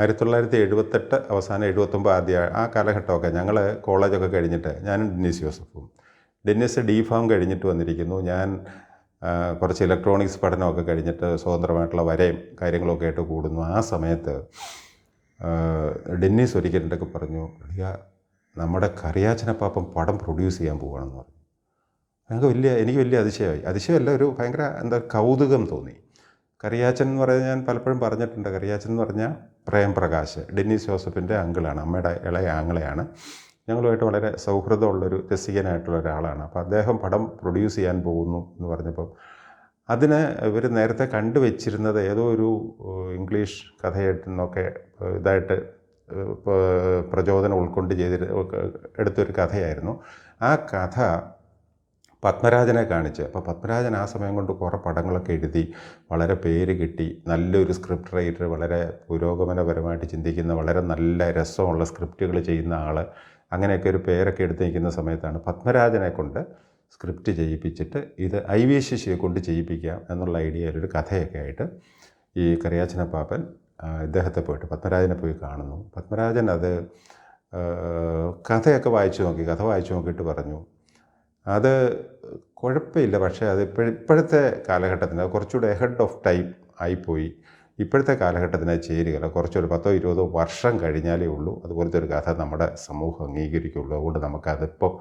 ആയിരത്തി തൊള്ളായിരത്തി എഴുപത്തെട്ട് അവസാനം എഴുപത്തൊമ്പത് ആദ്യ ആ കാലഘട്ടമൊക്കെ ഞങ്ങൾ കോളേജൊക്കെ കഴിഞ്ഞിട്ട് ഞാനും ഡെന്നിസ് ജോസഫും. ഡെന്നിസ് ഡി ഫാം കഴിഞ്ഞിട്ട് വന്നിരിക്കുന്നു. ഞാൻ കുറച്ച് ഇലക്ട്രോണിക്സ് പഠനമൊക്കെ കഴിഞ്ഞിട്ട് സ്വതന്ത്രമായിട്ടുള്ള വരയും കാര്യങ്ങളൊക്കെ ആയിട്ട് കൂടുന്നു. ആ സമയത്ത് ഡെന്നിസ് ഒരിക്കൽ പറഞ്ഞു "എടിയാ, നമ്മുടെ കറിയാച്ചനപ്പാപ്പം പടം പ്രൊഡ്യൂസ് ചെയ്യാൻ പോവുകയാണെന്ന് പറഞ്ഞു. ഞങ്ങൾക്ക് വലിയ എനിക്ക് വലിയ അതിശയമായി. അതിശയമല്ല ഒരു ഭയങ്കര എന്താ കൗതുകം തോന്നി. കറിയാച്ചൻ എന്ന് പറഞ്ഞാൽ ഞാൻ പലപ്പോഴും പറഞ്ഞിട്ടുണ്ട്. കറിയാച്ചൻ എന്ന് പറഞ്ഞാൽ പ്രേം പ്രകാശ് ഡെന്നീസ് ജോസഫിന്റെ അങ്കിളാണ് അമ്മയുടെ ഇളയ ആങ്ങളെയാണ്. ഞങ്ങളുമായിട്ട് വളരെ സൗഹൃദമുള്ളൊരു രസികനായിട്ടുള്ള ഒരാളാണ്. അപ്പോൾ അദ്ദേഹം പടം പ്രൊഡ്യൂസ് ചെയ്യാൻ പോകുന്നു എന്ന് പറഞ്ഞപ്പോൾ അതിന് ഇവർ നേരത്തെ കണ്ടുവച്ചിരുന്നത് ഏതോ ഒരു ഇംഗ്ലീഷ് കഥയായിട്ട് നിന്നൊക്കെ ഇതായിട്ട് പ്രചോദനം ഉൾക്കൊണ്ട് ചെയ്തി എടുത്തൊരു കഥയായിരുന്നു. ആ കഥ പത്മരാജനെ കാണിച്ച്. അപ്പോൾ പത്മരാജൻ ആ സമയം കൊണ്ട് കുറേ പടങ്ങളൊക്കെ എഴുതി വളരെ പേര് കിട്ടി. നല്ലൊരു സ്ക്രിപ്റ്റ് റൈറ്റർ വളരെ പുരോഗമനപരമായിട്ട് ചിന്തിക്കുന്ന വളരെ നല്ല രസമുള്ള സ്ക്രിപ്റ്റുകൾ ചെയ്യുന്ന ആൾ അങ്ങനെയൊക്കെ ഒരു പേരൊക്കെ എടുത്ത് നിൽക്കുന്ന സമയത്താണ് പത്മരാജനെ കൊണ്ട് സ്ക്രിപ്റ്റ് ചെയ്യിപ്പിച്ചിട്ട് ഇത് ഐ വി ശശിയെ കൊണ്ട് ചെയ്യിപ്പിക്കാം എന്നുള്ള ഐഡിയയിൽ ഒരു കഥയൊക്കെ ആയിട്ട് ഈ കറിയാച്ചന പാപ്പൻ ഇദ്ദേഹത്തെ പോയിട്ട് പത്മരാജനെ പോയി കാണുന്നു. പത്മരാജൻ അത് കഥയൊക്കെ വായിച്ചു നോക്കി. കഥ വായിച്ചു നോക്കിയിട്ട് പറഞ്ഞു അത് കുഴപ്പമില്ല. പക്ഷേ അത് ഇപ്പോഴും ഇപ്പോഴത്തെ കാലഘട്ടത്തിന് അത് കുറച്ചുകൂടെ എഹെഡ് ഓഫ് ടൈം ആയിപ്പോയി. ഇപ്പോഴത്തെ കാലഘട്ടത്തിന് അത് ചേരുകയില്ല. കുറച്ചൊരു പത്തോ ഇരുപതോ വർഷം കഴിഞ്ഞാലേ ഉള്ളൂ. അതുപോലത്തെ ഒരു കഥ നമ്മുടെ സമൂഹം അംഗീകരിക്കുള്ളൂ. അതുകൊണ്ട് നമുക്കതിപ്പോൾ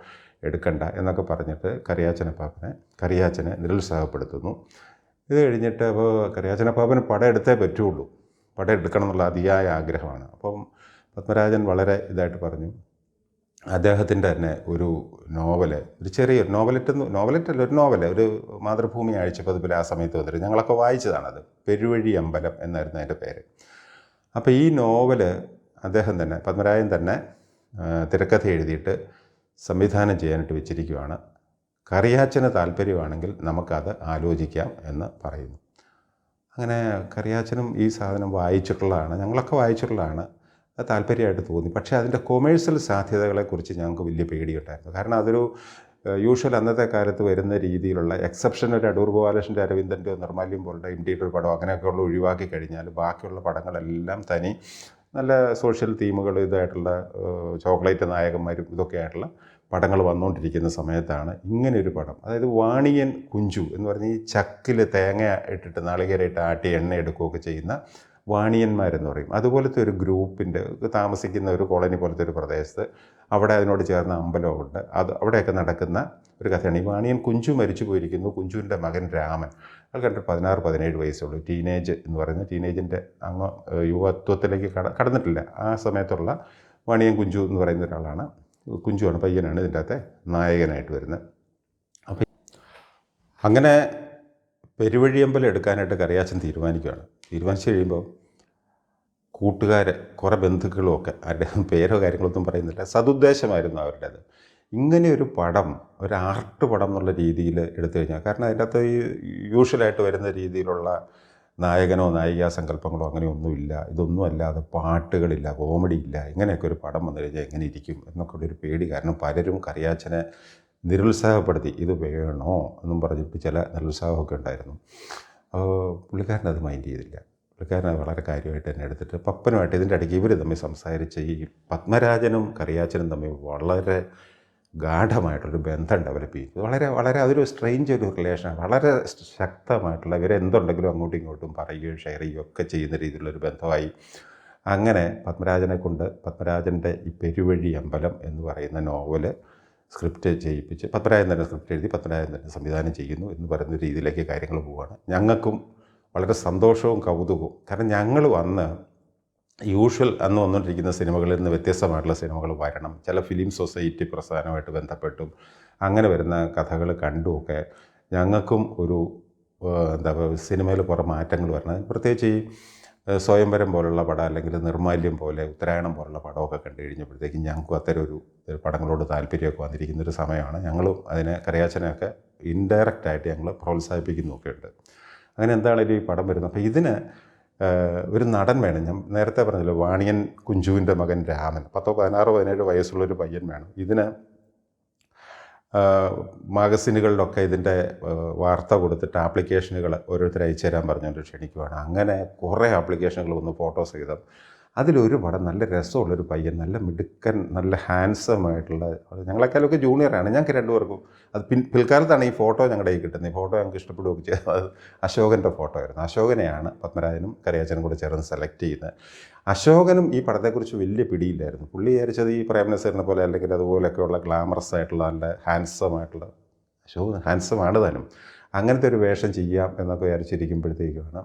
എടുക്കണ്ട എന്നൊക്കെ പറഞ്ഞിട്ട് കറിയാച്ചനപ്പാപ്പനെ കറിയാച്ചനെ നിരുത്സാഹപ്പെടുത്തുന്നു. ഇത് കഴിഞ്ഞിട്ട് അപ്പോൾ കറിയാച്ചനപ്പാപ്പന് പടം എടുത്തേ പറ്റുള്ളൂ. പടം എടുക്കണം എന്നുള്ള അതിയായ ആഗ്രഹമാണ്. അപ്പം പത്മരാജൻ വളരെ ഇതായിട്ട് പറഞ്ഞു. അദ്ദേഹത്തിന്റെ തന്നെ ഒരു നോവൽ ഒരു ചെറിയ നോവലറ്റ് നോവലറ്റ് അല്ല ഒരു നോവൽ ഒരു മാതൃഭൂമി ആഴ്ചപ്പതിപ്പിൽ ആ സമയത്ത് വന്നിട്ട് ഞങ്ങളൊക്കെ വായിച്ചതാണത്. പെരുവഴി അമ്പലം എന്നായിരുന്നു അതിന്റെ പേര്. അപ്പോൾ ഈ നോവൽ അദ്ദേഹം തന്നെ പത്മരായൻ തന്നെ തിരക്കഥ എഴുതിയിട്ട് സംവിധാനം ചെയ്യാനായിട്ട് വെച്ചിരിക്കുകയാണ് കറിയാച്ചന് താല്പര്യമാണെങ്കിൽ നമുക്കത് ആലോചിക്കാം എന്ന് പറയുന്നു. അങ്ങനെ കറിയാച്ചനും ഈ സാധനം വായിച്ചിട്ടുള്ളതാണ് ഞങ്ങളൊക്കെ വായിച്ചിട്ടുള്ളതാണ്. താല്പര്യമായിട്ട് തോന്നി. പക്ഷേ അതിന്റെ കൊമേഴ്സ്യൽ സാധ്യതകളെക്കുറിച്ച് ഞങ്ങൾക്ക് വലിയ പേടിയുണ്ടായിരുന്നു. കാരണം അതൊരു യൂഷ്വൽ അന്നത്തെ കാലത്ത് വരുന്ന രീതിയിലുള്ള എക്സെപ്ഷൻ ഒരു അടൂർ ഗോപാലകൃഷ്ണന്റെ അരവിന്ദന്റെ നിർമാല്യം പോലുള്ള ഇന്ത്യയുടെ പടം അങ്ങനെയൊക്കെയുള്ള ഒഴിവാക്കി കഴിഞ്ഞാൽ ബാക്കിയുള്ള പടങ്ങളെല്ലാം തനി നല്ല സോഷ്യൽ തീമുകൾ ഇതായിട്ടുള്ള ചോക്ലേറ്റ് നായകന്മാരും ഇതൊക്കെ ആയിട്ടുള്ള പടങ്ങൾ വന്നുകൊണ്ടിരിക്കുന്ന സമയത്താണ് ഇങ്ങനെയൊരു ഒരു പടം. അതായത് വാണിയൻ കുഞ്ചു എന്ന് പറഞ്ഞ് ഈ ചക്കിൽ തേങ്ങ ഇട്ടിട്ട് നാളികേരയിട്ട് ആട്ടി എണ്ണ എടുക്കുകയൊക്കെ ചെയ്യുന്ന വാണിയന്മാരെന്ന് പറയും. അതുപോലത്തെ ഒരു ഗ്രൂപ്പിന്റെ താമസിക്കുന്ന ഒരു കോളനി പോലത്തെ ഒരു പ്രദേശത്ത് അവിടെ അതിനോട് ചേർന്ന അമ്പലമുണ്ട്. അത് അവിടെയൊക്കെ നടക്കുന്ന ഒരു കഥയാണ്. ഈ വാണിയൻ കുഞ്ചു മരിച്ചു പോയിരിക്കുന്നു. കുഞ്ചുവിന്റെ മകൻ രാമൻ. അത് കണ്ടിട്ട് പതിനാറ് പതിനേഴ് വയസ്സുള്ളൂ ടീനേജ് എന്ന് പറയുന്ന ടീനേജിന്റെ അങ്ങ് യുവത്വത്തിലേക്ക് കട കടന്നിട്ടില്ല. ആ സമയത്തുള്ള വാണിയൻ കുഞ്ചു എന്ന് പറയുന്ന ഒരാളാണ്. കുഞ്ചുവാണ് പയ്യനാണ് ഇതിന്റെ അകത്തെ നായകനായിട്ട് വരുന്നത്. അപ്പം അങ്ങനെ പെരുവഴിയമ്പലം എടുക്കാനായിട്ട് കറിയാച്ചൻ തീരുമാനിക്കുകയാണ് തീരുമാനിച്ചു കഴിയുമ്പോൾ കൂട്ടുകാർ കുറേ ബന്ധുക്കളും ഒക്കെ ആരുടെ പേരോ കാര്യങ്ങളൊന്നും പറയുന്നില്ല. സതുദ്ദേശമായിരുന്നു അവരുടേത്. ഇങ്ങനെ ഒരു പടം ഒരു ആർട്ട് പടം എന്നുള്ള രീതിയിൽ എടുത്തു കഴിഞ്ഞാൽ കാരണം അതിന്റെ അകത്ത് ഈ യൂഷ്വലായിട്ട് വരുന്ന രീതിയിലുള്ള നായകനോ നായികാ സങ്കല്പങ്ങളോ അങ്ങനെയൊന്നുമില്ല ഇതൊന്നും അല്ലാതെ പാട്ടുകളില്ല കോമഡി ഇല്ല. ഇങ്ങനെയൊക്കെ ഒരു പടം വന്നു കഴിഞ്ഞാൽ എങ്ങനെ ഇരിക്കും എന്നൊക്കെ ഉള്ളൊരു പേടി. കാരണം പലരും കറിയാച്ചനെ നിരുത്സാഹപ്പെടുത്തി ഇത് വേണോ? എന്നും പറഞ്ഞിട്ട് ചില നിരുത്സാഹമൊക്കെ ഉണ്ടായിരുന്നു. അത് മൈൻഡ് ചെയ്തില്ല. പുള്ളിക്കാരൻ അത് വളരെ കാര്യമായിട്ട് തന്നെ എടുത്തിട്ട് പപ്പനുമായിട്ട് ഇതിന്റെ ഇടയ്ക്ക് ഇവർ തമ്മിൽ സംസാരിച്ച് ഈ പത്മരാജനും കറിയാച്ചനും തമ്മിൽ വളരെ ഗാഠമായിട്ടൊരു ബന്ധം ഡെവലപ്പ് ചെയ്യും വളരെ വളരെ അതൊരു സ്ട്രെയിഞ്ച് ഒരു റിലേഷൻ വളരെ ശക്തമായിട്ടുള്ള ഇവരെന്തുണ്ടെങ്കിലും അങ്ങോട്ടും ഇങ്ങോട്ടും പറയുകയും ഷെയർ ചെയ്യുകയും ഒക്കെ ചെയ്യുന്ന രീതിയിലുള്ളൊരു ബന്ധമായി. അങ്ങനെ പത്മരാജനെ കൊണ്ട് പത്മരാജന്റെ ഈ പെരുവഴി അമ്പലം എന്ന് പറയുന്ന നോവൽ സ്ക്രിപ്റ്റ് ചെയ്യിപ്പിച്ച് പത്മരാജൻ തന്നെ സ്ക്രിപ്റ്റ് എഴുതി പത്മരാജൻ തന്നെ സംവിധാനം ചെയ്യുന്നു എന്ന് പറയുന്ന രീതിയിലേക്ക് കാര്യങ്ങൾ പോവുകയാണ്. ഞങ്ങൾക്കും വളരെ സന്തോഷവും കൗതുകവും. കാരണം ഞങ്ങൾ വന്ന് യൂഷ്വൽ അന്ന് വന്നുകൊണ്ടിരിക്കുന്ന സിനിമകളിൽ നിന്ന് വ്യത്യസ്തമായിട്ടുള്ള സിനിമകൾ വരണം. ചില ഫിലിം സൊസൈറ്റി പ്രസ്ഥാനമായിട്ട് ബന്ധപ്പെട്ടും അങ്ങനെ വരുന്ന കഥകൾ കണ്ടുമൊക്കെ ഞങ്ങൾക്കും ഒരു എന്താ സിനിമയിൽ കുറേ മാറ്റങ്ങൾ വരണം. പ്രത്യേകിച്ച് ഈ സ്വയംവരം പോലുള്ള പടം അല്ലെങ്കിൽ നിർമാല്യം പോലെ ഉത്തരായണം പോലുള്ള പടമൊക്കെ കണ്ടു കഴിഞ്ഞപ്പോഴത്തേക്കും ഞങ്ങൾക്കും അത്തരം ഒരു പടങ്ങളോട് താല്പര്യമൊക്കെ വന്നിരിക്കുന്നൊരു സമയമാണ്. ഞങ്ങളും അതിനെ കരയാച്ചനെയൊക്കെ ഇൻഡയറക്റ്റായിട്ട് ഞങ്ങൾ പ്രോത്സാഹിപ്പിക്കുന്നൊക്കെ ഉണ്ട് അങ്ങനെ എന്താണെങ്കിലും ഈ പടം വരുന്നത്? അപ്പോൾ ഇതിന് ഒരു നടൻ വേണം. ഞാൻ നേരത്തെ പറഞ്ഞല്ലോ വാണിയൻ കുഞ്ചുവിന്റെ മകൻ രാമൻ. പത്തോ പതിനാറോ പതിനേഴ് വയസ്സുള്ളൊരു പയ്യൻ വേണം. ഇതിന് മാഗസിനുകളിലൊക്കെ ഇതിന്റെ വാർത്ത കൊടുത്തിട്ട് ആപ്ലിക്കേഷനുകൾ ഓരോരുത്തർ അയച്ചു തരാൻ പറഞ്ഞുകൊണ്ട് ക്ഷണിക്കുവാണ്. അങ്ങനെ കുറേ ആപ്ലിക്കേഷനുകൾ വന്ന് ഫോട്ടോസ് സഹിതം അതിലൊരു പടം നല്ല രസമുള്ളൊരു പയ്യൻ നല്ല മിടുക്കൻ നല്ല ഹാൻസം ആയിട്ടുള്ള ഞങ്ങളെക്കാളൊക്കെ ജൂനിയറാണ് ഞങ്ങൾക്ക് രണ്ടുപേർക്കും അത് പിൻ പിൽക്കാലത്താണ് ഈ ഫോട്ടോ ഞങ്ങളുടെ കയ്യിൽ കിട്ടുന്നത്. ഈ ഫോട്ടോ ഞങ്ങൾക്ക് ഇഷ്ടപ്പെടുകയൊക്കെ ചെയ്തത് അത് അശോകന്റെ ഫോട്ടോ ആയിരുന്നു. അശോകനെയാണ് പത്മരാജനും കരയാച്ചനും കൂടെ ചേർന്ന് സെലക്ട് ചെയ്യുന്നത്. അശോകനും ഈ പടത്തെക്കുറിച്ച് വലിയ പിടിയില്ലായിരുന്നു. പുള്ളി വിചാരിച്ചത് ഈ പ്രേമനസറിനെ പോലെ അല്ലെങ്കിൽ അതുപോലെയൊക്കെയുള്ള ഗ്ലാമറസ് ആയിട്ടുള്ള നല്ല ഹാൻസം ആയിട്ടുള്ള ഹാൻസമാണ് താനും. അങ്ങനത്തെ ഒരു വേഷം ചെയ്യാം എന്നൊക്കെ വിചാരിച്ചിരിക്കുമ്പോഴത്തേക്കാണ്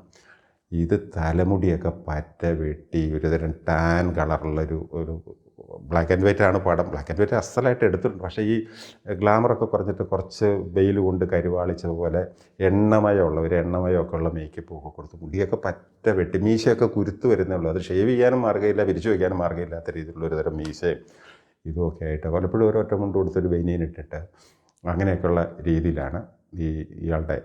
ഇത് തലമുടിയൊക്കെ പറ്റ വെട്ടി ഒരുതരം ടാൻ കളറുള്ളൊരു ഒരു ബ്ലാക്ക് ആൻഡ് വൈറ്റ് ആണ് പടം. ബ്ലാക്ക് ആൻഡ് വൈറ്റ് അസലായിട്ട് എടുത്തിട്ടുണ്ട്. പക്ഷേ ഈ ഗ്ലാമറൊക്കെ കുറഞ്ഞിട്ട് കുറച്ച് വെയിൽ കൊണ്ട് കരുവാളിച്ചതുപോലെ എണ്ണമയമുള്ള ഒരു എണ്ണമയമൊക്കെ ഉള്ള മേക്കപ്പ് ഒക്കെ കൊടുത്ത് മുടിയൊക്കെ പറ്റ വെട്ടി. മീശയൊക്കെ കുരുത്ത് വരുന്നേ ഉള്ളൂ. അത് ഷേവ് ചെയ്യാനും മാർഗമില്ല വിരിച്ചു വയ്ക്കാനും മാർഗമില്ലാത്ത രീതിയിലുള്ള ഒരു തരം മീശയും ഇതുമൊക്കെ ആയിട്ട് പലപ്പോഴും ഒരു ഒറ്റ മുണ്ട് കൊടുത്തൊരു ബനിയൻ ഇട്ടിട്ട് അങ്ങനെയൊക്കെയുള്ള രീതിയിലാണ് ഈ ഇയാളുടെ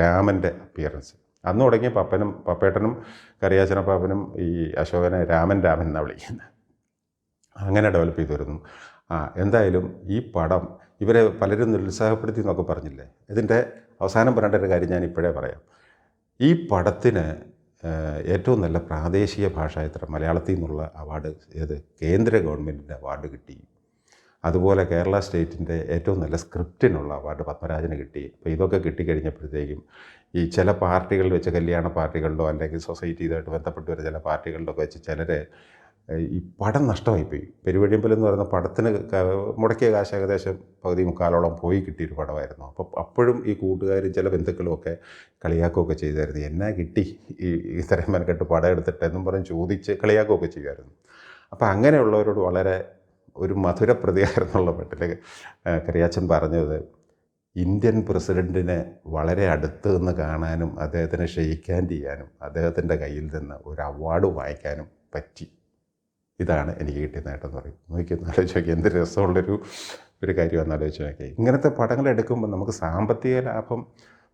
രാമന്റെ അപ്പിയറൻസ് അന്ന് തുടങ്ങിയ പപ്പനും പപ്പേട്ടനും കറിയാച്ചന പാപ്പനും ഈ അശോകനെ രാമൻ രാമൻ എന്നാണ് വിളിക്കുന്നത് അങ്ങനെ ഡെവലപ്പ് ചെയ്തു വരുന്നു. ആ എന്തായാലും ഈ പടം ഇവരെ പലരും നിരുത്സാഹപ്പെടുത്തി എന്നൊക്കെ പറഞ്ഞില്ലേ? ഇതിന്റെ അവസാനം പറയേണ്ട ഒരു കാര്യം ഞാൻ ഇപ്പോഴേ പറയാം. ഈ പടത്തിന് ഏറ്റവും നല്ല പ്രാദേശിക ഭാഷ എത്ര മലയാളത്തിൽ നിന്നുള്ള അവാർഡ് ഏത്? കേന്ദ്ര ഗവൺമെന്റിന്റെ അവാർഡ് കിട്ടി. അതുപോലെ കേരള സ്റ്റേറ്റിന്റെ ഏറ്റവും നല്ല സ്ക്രിപ്റ്റിനുള്ള അവാർഡ് പത്മരാജന് കിട്ടി. അപ്പോൾ ഇതൊക്കെ കിട്ടിക്കഴിഞ്ഞപ്പോഴത്തേക്കും ഈ ചില പാർട്ടികളിൽ വെച്ച് കല്യാണ പാർട്ടികളിലോ അല്ലെങ്കിൽ സൊസൈറ്റി ഇതായിട്ട് ബന്ധപ്പെട്ട് വരുന്ന ചില പാർട്ടികളിലൊക്കെ വെച്ച് ചിലർ ഈ പടം നഷ്ടമായിപ്പോയി. പെരുവഴിയമ്പലം എന്ന് പറയുന്ന പടത്തിന് മുടക്കിയ കാശ് ഏകദേശം പകുതി മുക്കാലോളം പോയി കിട്ടിയൊരു പടമായിരുന്നു. അപ്പോൾ അപ്പോഴും ഈ കൂട്ടുകാരും ചില ബന്ധുക്കളും ഒക്കെ കളിയാക്കുകയൊക്കെ ചെയ്തായിരുന്നു. എന്നാ കിട്ടി ഈ ഇത്രയും മെനക്കെട്ട് പടം എടുത്തിട്ട് എന്നും പറഞ്ഞ് ചോദിച്ച് കളിയാക്കുകയൊക്കെ ചെയ്യുമായിരുന്നു. അപ്പോൾ അങ്ങനെയുള്ളവരോട് വളരെ ഒരു മധുര പ്രതികാരം എന്നുള്ള മട്ടിൽ കറിയാച്ചൻ പറഞ്ഞത് ഇന്ത്യൻ പ്രസിഡന്റിനെ വളരെ അടുത്ത് നിന്ന് കാണാനും അദ്ദേഹത്തിനെ ഷെയ്ക്കാൻ ചെയ്യാനും അദ്ദേഹത്തിന്റെ കയ്യിൽ നിന്ന് ഒരു അവാർഡ് വാങ്ങിക്കാനും പറ്റി. ഇതാണ് എനിക്ക് കിട്ടിയ നേട്ടം എന്ന് പറയും നോക്കിയൊന്ന് ആലോചിച്ച് നോക്കി എന്ത് രസമുള്ളൊരു ഒരു കാര്യമെന്ന് ആലോചിച്ച് നോക്കി ഇങ്ങനത്തെ പടങ്ങൾ എടുക്കുമ്പോൾ നമുക്ക് സാമ്പത്തിക ലാഭം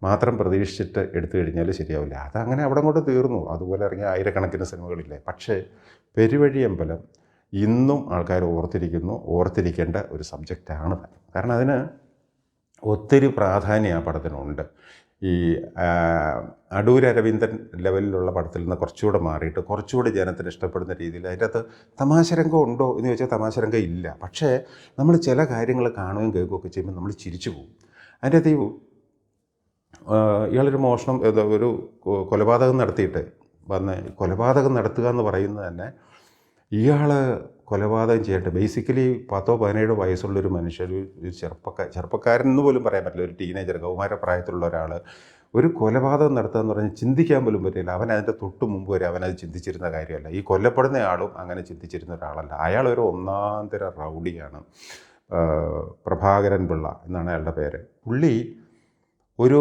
മാത്രം പ്രതീക്ഷിച്ചിട്ട് എടുത്തു കഴിഞ്ഞാൽ ശരിയാവില്ല. അതങ്ങനെ അവിടെ കൊണ്ട് തീർന്നു. അതുപോലെ ഇറങ്ങിയ ആയിരക്കണക്കിന് സിനിമകളില്ലേ. പക്ഷേ പെരുവഴിയമ്പലം ഇന്നും ആൾക്കാർ ഓർത്തിരിക്കുന്നു ഓർത്തിരിക്കേണ്ട ഒരു സബ്ജക്റ്റാണ് കാരണം അതിന് ഒത്തിരി പ്രാധാന്യം ആ പടത്തിനുണ്ട്. ഈ അടൂർ അരവിന്ദൻ ലെവലിലുള്ള പടത്തിൽ നിന്ന് കുറച്ചുകൂടെ മാറിയിട്ട് കുറച്ചുകൂടി ജനത്തിന് ഇഷ്ടപ്പെടുന്ന രീതിയിൽ അതിന്റെ അകത്ത് തമാശരംഗം ഉണ്ടോ എന്ന് ചോദിച്ചാൽ തമാശരംഗം ഇല്ല. പക്ഷേ നമ്മൾ ചില കാര്യങ്ങൾ കാണുകയും കേൾക്കുകയൊക്കെ ചെയ്യുമ്പോൾ നമ്മൾ ചിരിച്ചു പോകും. അതിന്റെ അകത്ത് ഇയാളൊരു മോഷണം ഒരു കൊലപാതകം നടത്തിയിട്ട് വന്ന് കൊലപാതകം നടത്തുക എന്ന് പറയുന്നത് തന്നെ ഇയാൾ കൊലപാതകം ചെയ്യട്ടെ. ബേസിക്കലി പത്തോ പതിനേഴോ വയസ്സുള്ളൊരു മനുഷ്യർ ഒരു ചെറുപ്പക്കാർ ചെറുപ്പക്കാരൻ എന്ന് പോലും പറയാൻ പറ്റില്ല. ഒരു ടീനേജർ കൗമാര പ്രായത്തിലുള്ള ഒരാൾ ഒരു കൊലപാതകം നടത്തുക എന്ന് പറഞ്ഞാൽ ചിന്തിക്കാൻ പോലും പറ്റില്ല. അവൻ അതിന്റെ തൊട്ട് മുമ്പ് വരെ അവനത് ചിന്തിച്ചിരുന്ന കാര്യമല്ല. ഈ കൊല്ലപ്പെടുന്ന ആളും അങ്ങനെ ചിന്തിച്ചിരുന്ന ഒരാളല്ല. അയാൾ ഒരു ഒന്നാം തര റൗഡിയാണ് പ്രഭാകരൻ പിള്ള എന്നാണ് അയാളുടെ പേര്. പുള്ളി ഒരു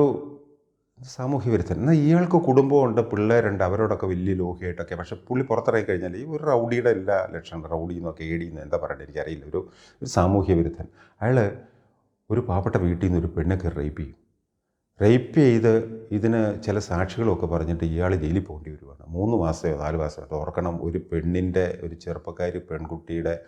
സാമൂഹ്യ വിരുദ്ധൻ എന്നാൽ ഇയാൾക്ക് കുടുംബമുണ്ട് പിള്ളേരുണ്ട് അവരോടൊക്കെ വലിയ ലോഹിയായിട്ടൊക്കെ. പക്ഷെ പുള്ളി പുറത്തിറങ്ങി കഴിഞ്ഞാൽ ഈ ഒരു റൗഡിയുടെ എല്ലാ ലക്ഷണം റൗഡി എന്നൊക്കെ ഏടി എന്ന് എന്താ പറയണ്ടത് എനിക്കറിയില്ല. ഒരു ഒരു സാമൂഹ്യ വിരുദ്ധൻ അയാൾ ഒരു പാവപ്പെട്ട വീട്ടിൽ നിന്ന് ഒരു പെണ്ണൊക്കെ റേപ്പ് ചെയ്യും. റേപ്പ് ചെയ്ത് ഇതിന് ചില സാക്ഷികളൊക്കെ പറഞ്ഞിട്ട് ഇയാൾ ജയിലിൽ പോകേണ്ടി വരുവാണ്. മൂന്ന് മാസമോ നാല് മാസമോ ഓർക്കണം. ഒരു പെണ്ണിന്റെ ഒരു ചെറുപ്പക്കാരി പെൺകുട്ടിയുടെ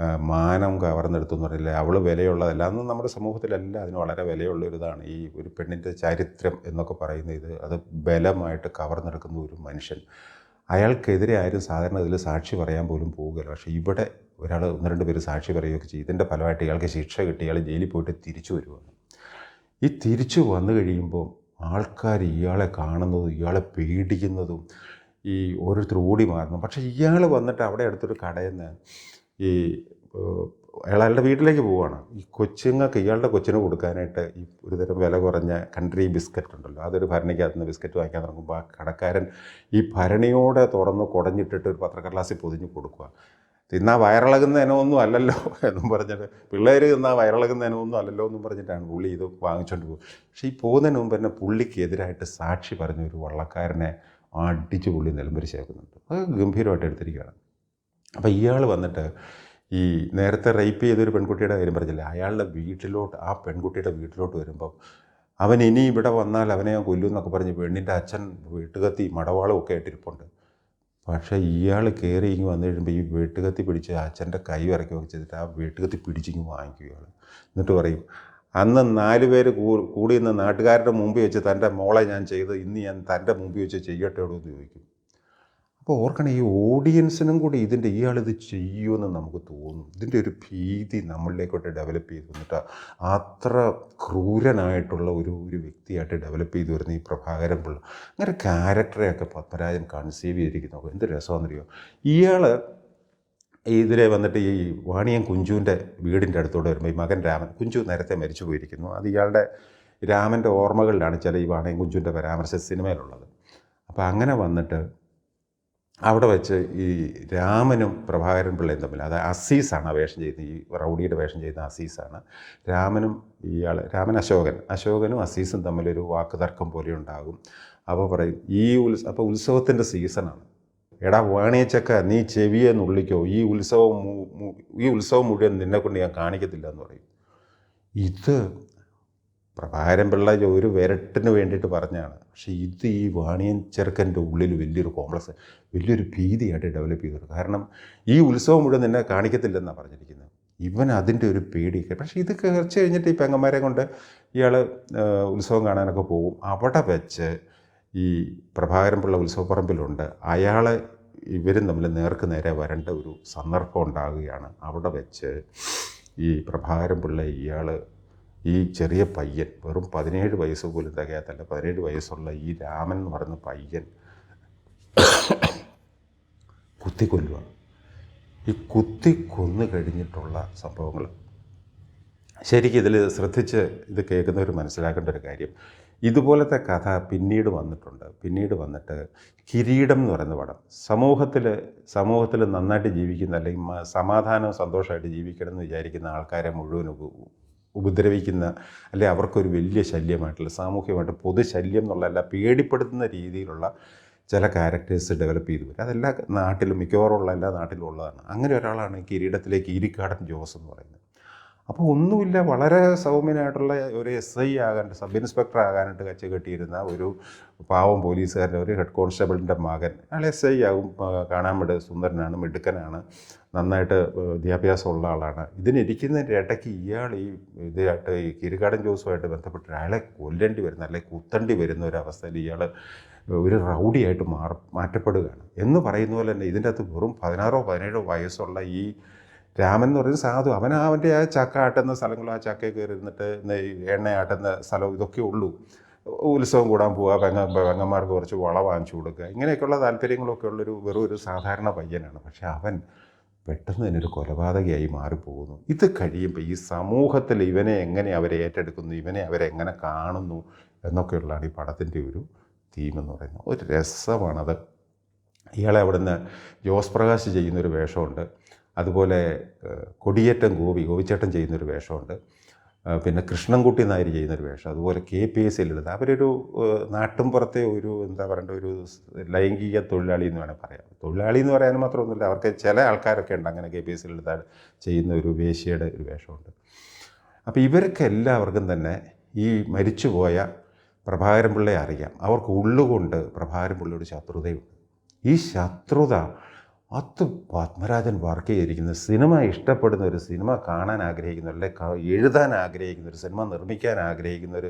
മാനം കവർന്നെടുത്തെന്ന് പറഞ്ഞില്ല? അവൾ വിലയുള്ളതല്ല. അന്ന് നമ്മുടെ സമൂഹത്തിലല്ല അതിന് വളരെ വിലയുള്ള ഒരു ഇതാണ് ഈ ഒരു പെണ്ണിന്റെ ചരിത്രം എന്നൊക്കെ പറയുന്ന ഇത്. അത് ബലമായിട്ട് കവർന്നെടുക്കുന്ന ഒരു മനുഷ്യൻ. അയാൾക്കെതിരെ ആരും സാധാരണ ഇതിൽ സാക്ഷി പറയാൻ പോലും പോവുകയില്ല. പക്ഷേ ഇവിടെ ഒരാൾ ഒന്ന് രണ്ട് പേര് സാക്ഷി പറയുകയൊക്കെ ചെയ്യും. ഇതിന്റെ ഫലമായിട്ട് ഇയാൾക്ക് ശിക്ഷ കിട്ടി. ഇയാൾ ജയിലിൽ പോയിട്ട് തിരിച്ചു വരുവാണ്. ഈ തിരിച്ചു വന്നു കഴിയുമ്പോൾ ആൾക്കാർ ഇയാളെ കാണുന്നതും ഇയാളെ പേടിക്കുന്നതും ഈ ഓരോരുത്തർ ഓടി മാറുന്നു. പക്ഷേ ഇയാൾ വന്നിട്ട് അവിടെ അടുത്തൊരു കടയിൽ നിന്ന് ഈ അയാൾ അയാളുടെ വീട്ടിലേക്ക് പോവുകയാണ് ഈ കൊച്ചുങ്ങൾക്ക് ഇയാളുടെ കൊച്ചിന് കൊടുക്കാനായിട്ട് ഈ ഒരുതരം വില കുറഞ്ഞ കൺട്രി ബിസ്ക്കറ്റ് ഉണ്ടല്ലോ. അതൊരു ഭരണിക്കകത്ത് നിന്ന് ബിസ്ക്കറ്റ് വാങ്ങിക്കാൻ തുടങ്ങുമ്പോൾ ആ കടക്കാരൻ ഈ ഭരണിയോടെ തുറന്ന് കുടഞ്ഞിട്ടിട്ട് ഒരു പത്രക്കടലാസിൽ പൊതിഞ്ഞ് കൊടുക്കുക. തിന്നാ വയറിളകുന്ന ഇനമൊന്നും അല്ലല്ലോ എന്നും പറഞ്ഞിട്ട് പിള്ളേർ തിന്നാ വയറിളകുന്ന ഇനമൊന്നും അല്ലല്ലോ എന്നും പറഞ്ഞിട്ടാണ് പുള്ളി ഇത് വാങ്ങിച്ചുകൊണ്ട് പോകും പക്ഷേ ഈ പോകുന്നതിന് മുമ്പ് തന്നെ പുള്ളിക്കെതിരായിട്ട് സാക്ഷി പറഞ്ഞ ഒരു വള്ളക്കാരനെ അടിച്ച് പുള്ളി നിലംപരിശാക്കുന്നുണ്ട് അത് ഗംഭീരമായിട്ട് എടുത്തിരിക്കുകയാണ്. അപ്പോൾ ഇയാൾ വന്നിട്ട് ഈ നേരത്തെ റേപ്പ് ചെയ്തൊരു പെൺകുട്ടിയുടെ കാര്യം പറഞ്ഞില്ല? അയാളുടെ വീട്ടിലോട്ട് ആ പെൺകുട്ടിയുടെ വീട്ടിലോട്ട് വരുമ്പോൾ അവൻ ഇനി ഇവിടെ വന്നാൽ അവനെ ഞാൻ കൊല്ലും എന്നൊക്കെ പറഞ്ഞ് പെണ്ണിന്റെ അച്ഛൻ വീട്ടുകത്തി മടവാളും ഒക്കെ ആയിട്ടിരിപ്പുണ്ട്. പക്ഷേ ഇയാൾ കയറി ഇങ്ങ് വന്നു കഴിയുമ്പോൾ ഈ വീട്ടുകത്തി പിടിച്ച് അച്ഛന്റെ കൈ ഇറക്കി വെച്ചിട്ട് ആ വീട്ടുകത്തി പിടിച്ചിങ്ങ് വാങ്ങിക്കും ഇയാൾ എന്നിട്ട് പറയും അന്ന് നാല് പേര് കൂടി ഇന്ന് നാട്ടുകാരുടെ മുമ്പിൽ വെച്ച് തന്റെ മോളെ ഞാൻ ചെയ്ത് ഇന്ന് ഞാൻ തന്റെ മുമ്പിൽ വെച്ച് ചെയ്യട്ടെ എന്ന് ചോദിക്കും. അപ്പോൾ ഓർക്കണം ഈ ഓഡിയൻസിനും കൂടി ഇതിന്റെ ഇയാളിത് ചെയ്യുമെന്ന് നമുക്ക് തോന്നും. ഇതിന്റെ ഒരു ഭീതി നമ്മളിലേക്കോട്ട് ഡെവലപ്പ് ചെയ്ത് വന്നിട്ട് അത്ര ക്രൂരനായിട്ടുള്ള ഒരു ഒരു വ്യക്തിയായിട്ട് ഡെവലപ്പ് ചെയ്ത് വരുന്ന ഈ പ്രഭാകരൻ പിള്ള. അങ്ങനെ ക്യാരക്ടറെയൊക്കെ പത്മരാജൻ കൺസീവ് ചെയ്തിരിക്കുന്നു. എന്ത് രസമാണെന്നറിയോ? ഇയാൾ ഇതിലെ വന്നിട്ട് ഈ വാണിയൻ കുഞ്ചുവിന്റെ വീടിന്റെ അടുത്തോടെ വരുമ്പോൾ ഈ മകൻ രാമൻ കുഞ്ചു നേരത്തെ മരിച്ചു പോയിരിക്കുന്നു. അത് ഇയാളുടെ രാമന്റെ ഓർമ്മകളിലാണ് ചില ഈ വാണിയൻ കുഞ്ചുവിന്റെ പരാമർശ സിനിമയിലുള്ളത്. അപ്പോൾ അങ്ങനെ വന്നിട്ട് അവിടെ വെച്ച് ഈ രാമനും പ്രഭാകരൻ പിള്ളയും തമ്മിൽ അത് അസീസാണ് വേഷം ചെയ്യുന്നത് ഈ റൗഡിയുടെ വേഷം ചെയ്യുന്ന അസീസാണ്. രാമനും ഇയാൾ രാമൻ അശോകൻ അശോകനും അസീസും തമ്മിലൊരു വാക്കുതർക്കം പോലെ ഉണ്ടാകും. അപ്പോൾ പറയും ഈ ഉത്സ അപ്പോൾ ഉത്സവത്തിന്റെ സീസണാണ്. എടാ വാണിയച്ചക്ക നീ ചെവിയെ നുള്ളിക്കോ ഈ ഉത്സവം ഈ ഉത്സവം മുഴുവൻ നിന്നെ കൊണ്ട് ഞാൻ കാണിക്കത്തില്ല എന്ന് പറയും. ഇത് പ്രഭാകരൻ പിള്ള ഒരു വിരട്ടിന് വേണ്ടിയിട്ട് പറഞ്ഞാണ്. പക്ഷേ ഇത് ഈ വാണിയൻ ചെറുക്കന്റെ ഉള്ളിൽ വലിയൊരു കോംപ്ലക്സ് വലിയൊരു ഭീതിയായിട്ട് ഡെവലപ്പ് ചെയ്തിട്ടുണ്ട്. കാരണം ഈ ഉത്സവം മുഴുവൻ നിന്നെ കാണിക്കത്തില്ലെന്നാണ് പറഞ്ഞിരിക്കുന്നത്. ഇവൻ അതിന്റെ ഒരു പേടിയൊക്കെ പക്ഷേ ഇത് കുറച്ച് കഴിഞ്ഞിട്ട് ഈ പെങ്ങന്മാരെ കൊണ്ട് ഇയാൾ ഉത്സവം കാണാനൊക്കെ പോകും. അവിടെ വെച്ച് ഈ പ്രഭാകരൻ പിള്ള ഉത്സവപ്പറമ്പിലുണ്ട്. അയാൾ ഇവരും തമ്മിൽ നേർക്ക് നേരെ വരേണ്ട ഒരു സന്ദർഭം ഉണ്ടാകുകയാണ്. അവിടെ വെച്ച് ഈ പ്രഭാകരൻ പിള്ള ഇയാൾ ഈ ചെറിയ പയ്യൻ വെറും പതിനേഴ് വയസ്സ് പോലും തികയാത്തല്ല പതിനേഴ് വയസ്സുള്ള ഈ രാമൻ എന്ന് പറയുന്ന പയ്യൻ കുത്തിക്കൊല്ലുക ഈ കുത്തി കൊന്നു കഴിഞ്ഞിട്ടുള്ള സംഭവങ്ങൾ. ശരിക്കും ഇതിൽ ശ്രദ്ധിച്ച് ഇത് കേൾക്കുന്നവർ മനസ്സിലാക്കേണ്ട ഒരു കാര്യം. ഇതുപോലത്തെ കഥ പിന്നീട് വന്നിട്ടുണ്ട്. പിന്നീട് വന്നിട്ട് കിരീടം എന്ന് പറയുന്ന പടം. സമൂഹത്തിൽ സമൂഹത്തിൽ നന്നായിട്ട് ജീവിക്കുന്ന അല്ലെങ്കിൽ സമാധാനവും സന്തോഷമായിട്ട് ജീവിക്കണം എന്ന് വിചാരിക്കുന്ന ആൾക്കാരെ മുഴുവൻ ഉപദ്രവിക്കുന്ന അല്ലെ അവർക്കൊരു വലിയ ശല്യമായിട്ടുള്ള സാമൂഹികമായിട്ട് പൊതുശല്യം എന്നുള്ളതല്ല പേടിപ്പെടുത്തുന്ന രീതിയിലുള്ള ചില ക്യാരക്ടേഴ്സ് ഡെവലപ്പ് ചെയ്തു വരും. അതെല്ലാ നാട്ടിലും മിക്കവാറും ഉള്ള എല്ലാ നാട്ടിലും ഉള്ളതാണ്. അങ്ങനെ ഒരാളാണ് കിരീടത്തിലേക്ക് ഇരിക്കാടൻ ജോസ് എന്ന് പറയുന്നത്. അപ്പോൾ ഒന്നുമില്ല വളരെ സൗമ്യനായിട്ടുള്ള ഒരു എസ് ഐ ആകാനായിട്ട് സബ് ഇൻസ്പെക്ടർ ആകാനായിട്ട് കച്ച കെട്ടിയിരുന്ന ഒരു പാവം പോലീസുകാരന്റെ ഒരു ഹെഡ് കോൺസ്റ്റബിളിന്റെ മകൻ. അയാൾ എസ് ഐ ആകും കാണാൻ വേണ്ടി സുന്ദരനാണ് മിടുക്കനാണ്. നന്നായിട്ട് വിദ്യാഭ്യാസമുള്ള ആളാണ്. ഇതിനിരിക്കുന്നതിന്റെ ഇടയ്ക്ക് ഇയാൾ ഈ ഇതായിട്ട് ഈ കിരുകാടൻ ജോസുമായിട്ട് ബന്ധപ്പെട്ട് അയാളെ കൊല്ലേണ്ടി വരുന്ന അല്ലെങ്കിൽ കുത്തേണ്ടി വരുന്ന ഒരു അവസ്ഥയിൽ ഇയാൾ ഒരു റൗഡിയായിട്ട് മാറ മാറ്റപ്പെടുകയാണ്. എന്ന് പറയുന്ന പോലെ തന്നെ ഇതിന്റെ അകത്ത് വെറും പതിനാറോ പതിനേഴോ വയസ്സുള്ള ഈ രാമൻ എന്ന് പറയുന്ന സാധു അവൻ അവന്റെ ആ ചക്ക ആട്ടുന്ന സ്ഥലങ്ങളും ആ ചക്കയിൽ കയറി ഇരുന്നിട്ട് എണ്ണ ആട്ടുന്ന സ്ഥലവും ഇതൊക്കെ ഉള്ളൂ. ഉത്സവം കൂടാൻ പോവുക വെങ്ങ പെങ്ങന്മാർക്ക് കുറച്ച് വള വാങ്ങിച്ചു കൊടുക്കുക ഇങ്ങനെയൊക്കെയുള്ള താല്പര്യങ്ങളൊക്കെ ഉള്ളൊരു വെറും ഒരു സാധാരണ പയ്യനാണ്. പക്ഷേ അവൻ പെട്ടെന്ന് തന്നെ ഒരു കൊലപാതകയായി മാറിപ്പോകുന്നു. ഇത് കഴിയുമ്പോൾ ഈ സമൂഹത്തിൽ ഇവനെ എങ്ങനെ അവരെ ഏറ്റെടുക്കുന്നു ഇവനെ അവരെങ്ങനെ കാണുന്നു എന്നൊക്കെയുള്ളതാണ് ഈ പടത്തിന്റെ ഒരു തീം എന്ന് പറയുന്നത്. ഒരു രസമാണത് ഇയാളെ അവിടുന്ന് ജോസ് പ്രകാശ് ചെയ്യുന്നൊരു വേഷമുണ്ട്. അതുപോലെ കൊടിയേറ്റം ഗോപി ഗോപിച്ചേട്ടൻ ചെയ്യുന്നൊരു വേഷമുണ്ട്. പിന്നെ കൃഷ്ണൻകുട്ടി നായർ ചെയ്യുന്നൊരു വേഷം. അതുപോലെ കെ പി എസ് എല്ലുള്ളത് അവരൊരു നാട്ടുംപുറത്തെ ഒരു എന്താ പറയേണ്ട ഒരു ലൈംഗിക തൊഴിലാളി എന്ന് വേണമെങ്കിൽ പറയാം. തൊഴിലാളി എന്ന് പറയാൻ മാത്രമൊന്നുമില്ല. അവർക്ക് ചില ആൾക്കാരൊക്കെ ഉണ്ട്. അങ്ങനെ കെ പി എസ് എല്ലുള്ളത് ചെയ്യുന്ന ഒരു വേശ്യയുടെ ഒരു വേഷമുണ്ട്. അപ്പോൾ ഇവർക്ക് എല്ലാവർക്കും തന്നെ ഈ മരിച്ചുപോയ പ്രഭാകരൻ പിള്ളയെ അറിയാം. അവർക്ക് ഉള്ളുകൊണ്ട് പ്രഭാകരൻ പിള്ളയോട് ശത്രുതയുണ്ട്. ഈ ശത്രുത അത് പത്മരാജൻ വർക്ക് ചെയ്തിരിക്കുന്ന സിനിമ ഇഷ്ടപ്പെടുന്ന ഒരു സിനിമ കാണാൻ ആഗ്രഹിക്കുന്ന അല്ലെ എഴുതാൻ ആഗ്രഹിക്കുന്ന ഒരു സിനിമ നിർമ്മിക്കാൻ ആഗ്രഹിക്കുന്നവർ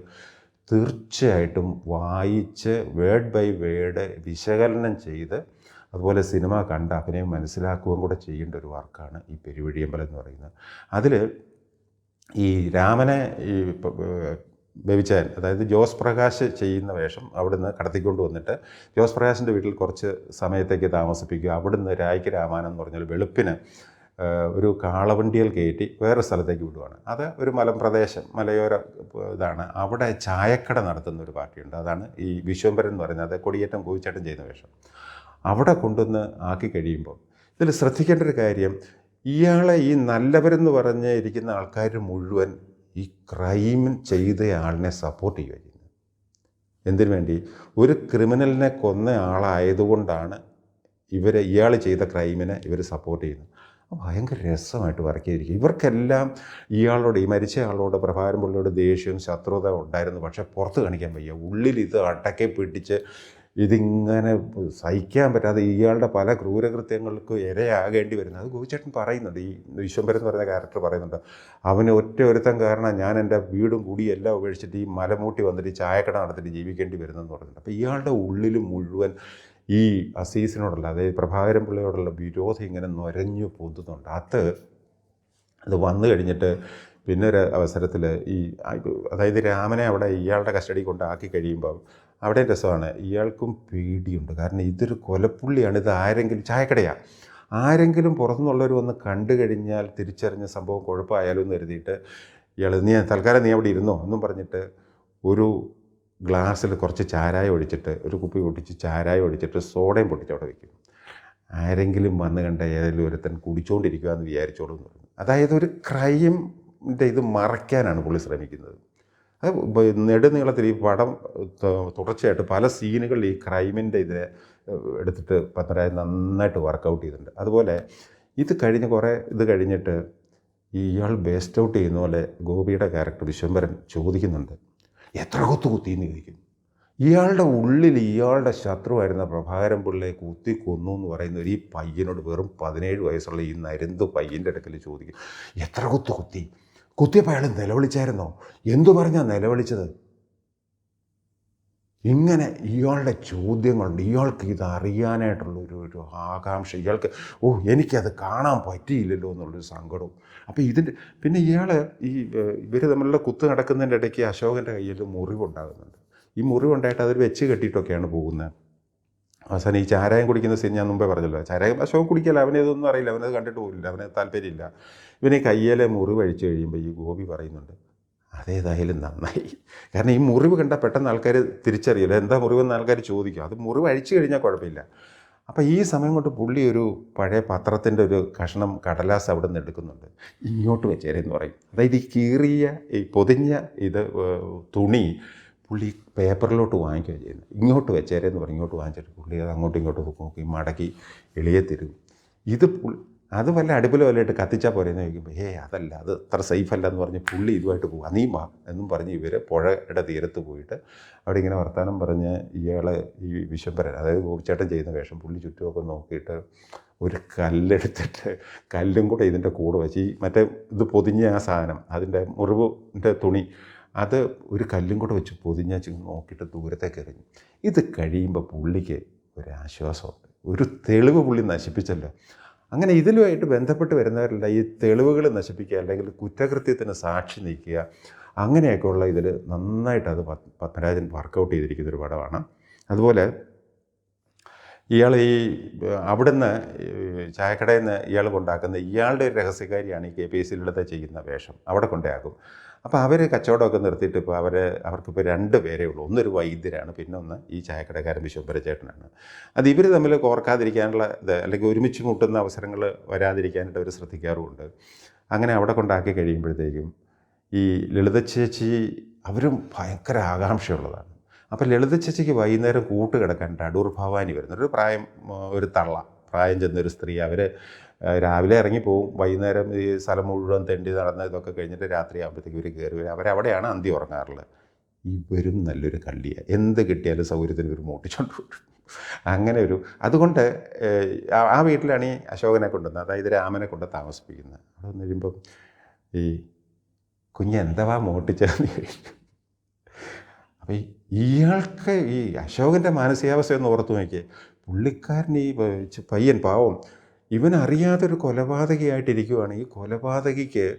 തീർച്ചയായിട്ടും വായിച്ച് വേഡ് ബൈ വേഡ് വിശകലനം ചെയ്ത് അതുപോലെ സിനിമ കണ്ട് അഭിനയം മനസ്സിലാക്കുകയും കൂടെ ചെയ്യേണ്ട ഒരു വർക്കാണ് ഈ പെരുവഴിയമ്പലം എന്ന് പറയുന്നത്. അതിൽ ഈ രാമനെ ഈ പ- അതായത് ജോസ് പ്രകാശ് ചെയ്യുന്ന വേഷം അവിടുന്ന് കടത്തിക്കൊണ്ട് വന്നിട്ട് ജോസ് പ്രകാശിന്റെ വീട്ടിൽ കുറച്ച് സമയത്തേക്ക് താമസിപ്പിക്കുക. അവിടുന്ന് രായ്ക്ക് രാമാനം എന്ന് പറഞ്ഞാൽ വെളുപ്പിന് ഒരു കാളവണ്ടിയിൽ കയറ്റി വേറെ സ്ഥലത്തേക്ക് വിടുവാണ്. അത് ഒരു മലമ്പ്രദേശം മലയോര ഇതാണ്. അവിടെ ചായക്കട നടത്തുന്ന ഒരു പാർട്ടിയുണ്ട്. അതാണ് ഈ വിശ്വംഭരൻ എന്ന് പറയുന്നത്. കൊടിയേറ്റം കോവിച്ചേട്ടൻ ചെയ്യുന്ന വേഷം. അവിടെ കൊണ്ടുവന്ന് ആക്കി കഴിയുമ്പോൾ ഇതിൽ ശ്രദ്ധിക്കേണ്ട ഒരു കാര്യം ഇയാളെ ഈ നല്ലവരെന്ന് പറഞ്ഞ് ഇരിക്കുന്ന ആൾക്കാർ മുഴുവൻ ഈ ക്രൈം ചെയ്ത ആളിനെ സപ്പോർട്ട് ചെയ്യുക ചെയ്യുന്നത്. എന്തിനു വേണ്ടി? ഒരു ക്രിമിനലിനെ കൊന്ന ആളായതുകൊണ്ടാണ് ഇവരെ ഇയാൾ ചെയ്ത ക്രൈമിനെ ഇവർ സപ്പോർട്ട് ചെയ്യുന്നത്. ഭയങ്കര രസമായിട്ട് വർക്ക് ചെയ്തിരിക്കും ഇവർക്കെല്ലാം ഇയാളോട് ഈ മരിച്ച ആളോട് പ്രഭാരം പുള്ളിയോട് ദേഷ്യവും ശത്രുത ഉണ്ടായിരുന്നു. പക്ഷേ പുറത്ത് കാണിക്കാൻ വയ്യ. ഉള്ളിൽ ഇത് അടക്കെ പിടിച്ച് ഇതിങ്ങനെ സഹിക്കാൻ പറ്റാതെ ഇയാളുടെ പല ക്രൂരകൃത്യങ്ങൾക്ക് ഇരയാകേണ്ടി വരുന്നത് അത് ഗോപിച്ചേട്ടൻ പറയുന്നുണ്ട്. ഈ വിശ്വംഭരൻ എന്ന് പറയുന്ന ക്യാരക്ടർ പറയുന്നുണ്ട്. അവന് ഒറ്റ ഒരുത്തം കാരണം ഞാൻ എന്റെ വീടും കൂടിയും എല്ലാം ഉപേക്ഷിച്ചിട്ട് ഈ മലമൂട്ടി വന്നിട്ട് ചായക്കട നടത്തിയിട്ട് ജീവിക്കേണ്ടി വരുന്നതെന്ന് പറയുന്നുണ്ട് അപ്പോൾ ഇയാളുടെ ഉള്ളിൽ മുഴുവൻ ഈ അസീസിനോടുള്ള അതായത് പ്രഭാകരൻ പിള്ളയോടുള്ള വിരോധം ഇങ്ങനെ നുരഞ്ഞു പൊന്തുന്നുണ്ട്. അത് അത് വന്നു കഴിഞ്ഞിട്ട് പിന്നെ ഒരു അവസരത്തിൽ ഈ അതായത് രാമനെ അവിടെ ഇയാളുടെ കസ്റ്റഡി കൊണ്ടാക്കി കഴിയുമ്പോൾ അവിടെ രസമാണ്. ഇയാൾക്കും പേടിയുണ്ട്. കാരണം ഇതൊരു കൊലപ്പുള്ളിയാണ്. ഇത് ആരെങ്കിലും ചായക്കടയാണ് ആരെങ്കിലും പുറത്തുനിന്നുള്ളവർ വന്ന് കണ്ടു കഴിഞ്ഞാൽ തിരിച്ചറിഞ്ഞ സംഭവം കുഴപ്പമായാലും എന്ന് കരുതിയിട്ട് ഇയാൾ നീ തൽക്കാലം നീ അവിടെ ഇരുന്നോ? എന്നും പറഞ്ഞിട്ട് ഒരു ഗ്ലാസ്സിൽ കുറച്ച് ചാരായം ഒഴിച്ചിട്ട് ഒരു കുപ്പി പൊട്ടിച്ച് ചാരായം ഒഴിച്ചിട്ട് സോഡയും പൊട്ടിച്ച് അവിടെ വയ്ക്കും ആരെങ്കിലും വന്ന് കണ്ട ഏതെങ്കിലും ഒരുത്തൻ കുടിച്ചുകൊണ്ടിരിക്കുക എന്ന് വിചാരിച്ചോളൂ എന്ന് പറഞ്ഞു. അതായത് ഒരു ക്രൈമിന്റെ ഇത് മറയ്ക്കാനാണ് പുള്ളി ശ്രമിക്കുന്നത്. നെടുനീളത്തിൽ ഈ പടം തുടർച്ചയായിട്ട് പല സീനുകളിൽ ഈ ക്രൈമിന്റെ ഇതിനെ എടുത്തിട്ട് പത്മരാജൻ നന്നായിട്ട് വർക്കൗട്ട് ചെയ്തിട്ടുണ്ട്. അതുപോലെ ഇത് കഴിഞ്ഞ് കുറേ ഇത് കഴിഞ്ഞിട്ട് ഇയാൾ ബേസ്റ്റ് ഔട്ട് ചെയ്യുന്ന പോലെ ഗോപിയുടെ ക്യാരക്ടർ വിശ്വംഭരൻ ചോദിക്കുന്നുണ്ട്. എത്ര കുത്തു കുത്തിയെന്ന് ചോദിക്കും. ഇയാളുടെ ഉള്ളിൽ ഇയാളുടെ ശത്രുവായിരുന്ന പ്രഭാകരൻ പിള്ളയെ കുത്തി കൊന്നു എന്ന് പറയുന്ന ഒരു ഈ പയ്യനോട് വെറും പതിനേഴ് വയസ്സുള്ള ഈ നരുന്ത് പയ്യന്റെ അടുക്കൽ ചോദിക്കും. എത്ര കുത്തു കുത്തി? കുത്തിയപ്പോൾ അയാൾ നിലവിളിച്ചായിരുന്നോ? എന്തു പറഞ്ഞാ നിലവിളിച്ചത്? ഇങ്ങനെ ഇയാളുടെ ചോദ്യങ്ങളുണ്ട്. ഇയാൾക്ക് ഇത് അറിയാനായിട്ടുള്ള ഒരു ഒരു ആകാംക്ഷ. ഇയാൾക്ക് ഓ എനിക്കത് കാണാൻ പറ്റിയില്ലല്ലോ എന്നുള്ളൊരു സങ്കടവും. അപ്പോൾ ഇതിന്റെ പിന്നെ ഇയാൾ ഈ ഇവർ തമ്മിലുള്ള കുത്ത് നടക്കുന്നതിന്റെ ഇടയ്ക്ക് അശോകന്റെ കയ്യിൽ മുറിവുണ്ടാകുന്നുണ്ട്. ഈ മുറിവുണ്ടായിട്ട് അതിൽ വെച്ച് കെട്ടിയിട്ടൊക്കെയാണ് പോകുന്നത്. അവസാനം ഈ ചാരായം കുടിക്കുന്ന സീൻ ഞാൻ മുമ്പേ പറഞ്ഞല്ലോ. ചാരായം അശോകൻ കുടിക്കല അവനെ ഇതൊന്നും അറിയില്ല. അവനത് കണ്ടിട്ട് പോലില്ല അവന് താല്പര്യമില്ല. ഇവന് കയ്യിലെ മുറിവ് അഴിച്ചു കഴിയുമ്പോൾ ഈ ഗോപി പറയുന്നുണ്ട് അതേതായാലും നന്നായി. കാരണം ഈ മുറിവ് കണ്ട പെട്ടെന്ന് ആൾക്കാർ തിരിച്ചറിയില്ല. എന്താ മുറിവെന്ന് ആൾക്കാർ ചോദിക്കും. അത് മുറിവ് അഴിച്ചു കഴിഞ്ഞാൽ കുഴപ്പമില്ല. അപ്പോൾ ഈ സമയം കൊണ്ട് പുള്ളി ഒരു പഴയ പത്രത്തിന്റെ ഒരു കഷ്ണം കടലാസ് അവിടെ നിന്ന് എടുക്കുന്നുണ്ട്. ഇങ്ങോട്ട് വെച്ചേരെന്ന് പറയും. അതായത് ഈ കീറിയ ഈ പൊതിഞ്ഞ ഇത് തുണി പുള്ളി പേപ്പറിലോട്ട് വാങ്ങിക്കുകയാണ് ചെയ്യുന്നത്. ഇങ്ങോട്ട് വെച്ചേരെന്ന് പറഞ്ഞ് ഇങ്ങോട്ട് വാങ്ങിച്ചിട്ട് പുള്ളി അത് അങ്ങോട്ടും ഇങ്ങോട്ടും നോക്കി മടക്കി എളിയെ തരും. ഇത് അത് വല്ല അടുപ്പിൽ വല്ലതായിട്ട് കത്തിച്ചാൽ പോരെ എന്ന് ചോദിക്കുമ്പോൾ ഏ അതല്ല അത് അത്ര സേഫ് അല്ല എന്ന് പറഞ്ഞ് പുള്ളി ഇതുമായിട്ട് പോകും നീ മാ എന്നും പറഞ്ഞ് ഇവർ പുഴയുടെ തീരത്ത് പോയിട്ട് അവിടെ ഇങ്ങനെ വർത്തമാനം പറഞ്ഞ് ഇയാൾ ഈ വിശ്വംഭരൻ അതായത് ഗോപിച്ചേട്ടൻ ചെയ്യുന്ന വേഷം പുള്ളി ചുറ്റുമൊക്കെ നോക്കിയിട്ട് ഒരു കല്ലെടുത്തിട്ട് കല്ലും കൂടെ ഇതിന്റെ കൂടെ വെച്ച് ഈ മറ്റേ ഇത് പൊതിഞ്ഞ ആ സാധനം അതിന്റെ മുറിവിന്റെ തുണി അത് ഒരു കല്ലും കൂടെ വെച്ച് പൊതിഞ്ഞ നോക്കിയിട്ട് ദൂരത്തേക്ക് എറിഞ്ഞു. ഇത് കഴിയുമ്പോൾ പുള്ളിക്ക് ഒരു ആശ്വാസമുണ്ട്. ഒരു തെളിവ് പുള്ളി നശിപ്പിച്ചല്ലോ. അങ്ങനെ ഇതിലുമായിട്ട് ബന്ധപ്പെട്ട് വരുന്നവരല്ല ഈ തെളിവുകൾ നശിപ്പിക്കുക അല്ലെങ്കിൽ കുറ്റകൃത്യത്തിന് സാക്ഷി നീക്കുക അങ്ങനെയൊക്കെയുള്ള ഇതിൽ നന്നായിട്ട് അത് പത്മരാജൻ വർക്കൗട്ട് ചെയ്തിരിക്കുന്ന ഒരു പടമാണ്. അതുപോലെ ഇയാൾ ഈ അവിടുന്ന് ചായക്കടയിൽ നിന്ന് ഇയാൾ കൊണ്ടാക്കുന്ന ഇയാളുടെ ഒരു രഹസ്യകാരിയാണ് ഈ കെ പി എസ് സിയിലത്തെ ചെയ്യുന്ന വേഷം. അവിടെ കൊണ്ടാക്കും അപ്പോൾ അവർ കച്ചവടമൊക്കെ നിർത്തിയിട്ട് ഇപ്പോൾ അവർ അവർക്കിപ്പോൾ രണ്ട് പേരേ ഉള്ളൂ. ഒന്നൊരു വൈദ്യരാണ് പിന്നെ ഒന്ന് ഈ ചായക്കടക്കാരൻ വിശ്വംഭര ചേട്ടനാണ്. അത് ഇവർ തമ്മിൽ കോർക്കാതിരിക്കാനുള്ള ഇത് അല്ലെങ്കിൽ ഒരുമിച്ച് മുട്ടുന്ന അവസരങ്ങൾ വരാതിരിക്കാനായിട്ട് അവർ ശ്രദ്ധിക്കാറുമുണ്ട്. അങ്ങനെ അവിടെ കൊണ്ടാക്കി കഴിയുമ്പോഴത്തേക്കും ഈ ലളിത ചേച്ചി അവരും ഭയങ്കര ആകാംക്ഷയുള്ളതാണ്. അപ്പോൾ ലളിത ചേച്ചിക്ക് വൈകുന്നേരം കൂട്ട് കിടക്കാൻ അടൂർ ഭവാനി വരുന്നൊരു പ്രായം ഒരു തള്ള പ്രായം ചെന്നൊരു സ്ത്രീ. അവർ രാവിലെ ഇറങ്ങി പോവും വൈകുന്നേരം ഈ സ്ഥലം മുഴുവൻ തെണ്ടി നടന്ന് ഇതൊക്കെ കഴിഞ്ഞിട്ട് രാത്രി ആകുമ്പോഴത്തേക്ക് ഇവർ കയറി വരും. അവരവിടെയാണ് അന്തി ഉറങ്ങാറുള്ളത്. ഇവരും നല്ലൊരു കള്ളിയാണ് എന്ത് കിട്ടിയാലും സൗകര്യത്തിന് ഇവർ മോട്ടിച്ചോണ്ട് വിട്ടു അങ്ങനെ ഒരു അതുകൊണ്ട് ആ- വീട്ടിലാണ് ഈ അശോകനെ കൊണ്ടുവന്നത്. അതായത് രാമനെ കൊണ്ട് താമസിപ്പിക്കുന്നത്. അവിടെ വന്നു കഴിയുമ്പം ഈ കുഞ്ഞെന്തവാ മോട്ടിച്ചതെന്ന് ചോദിക്കും. അപ്പോൾ ഇയാൾക്ക് ഈ അശോകന്റെ മാനസികാവസ്ഥ ഒന്ന് ഓർത്ത് നോക്കിയേ. പുള്ളിക്കാരൻ ഈ പയ്യൻ പാവം. ഇവൻ അറിയാതൊരു കൊലപാതകയായിട്ടിരിക്കുവാണ്. ഈ കൊലപാതകിക്ക്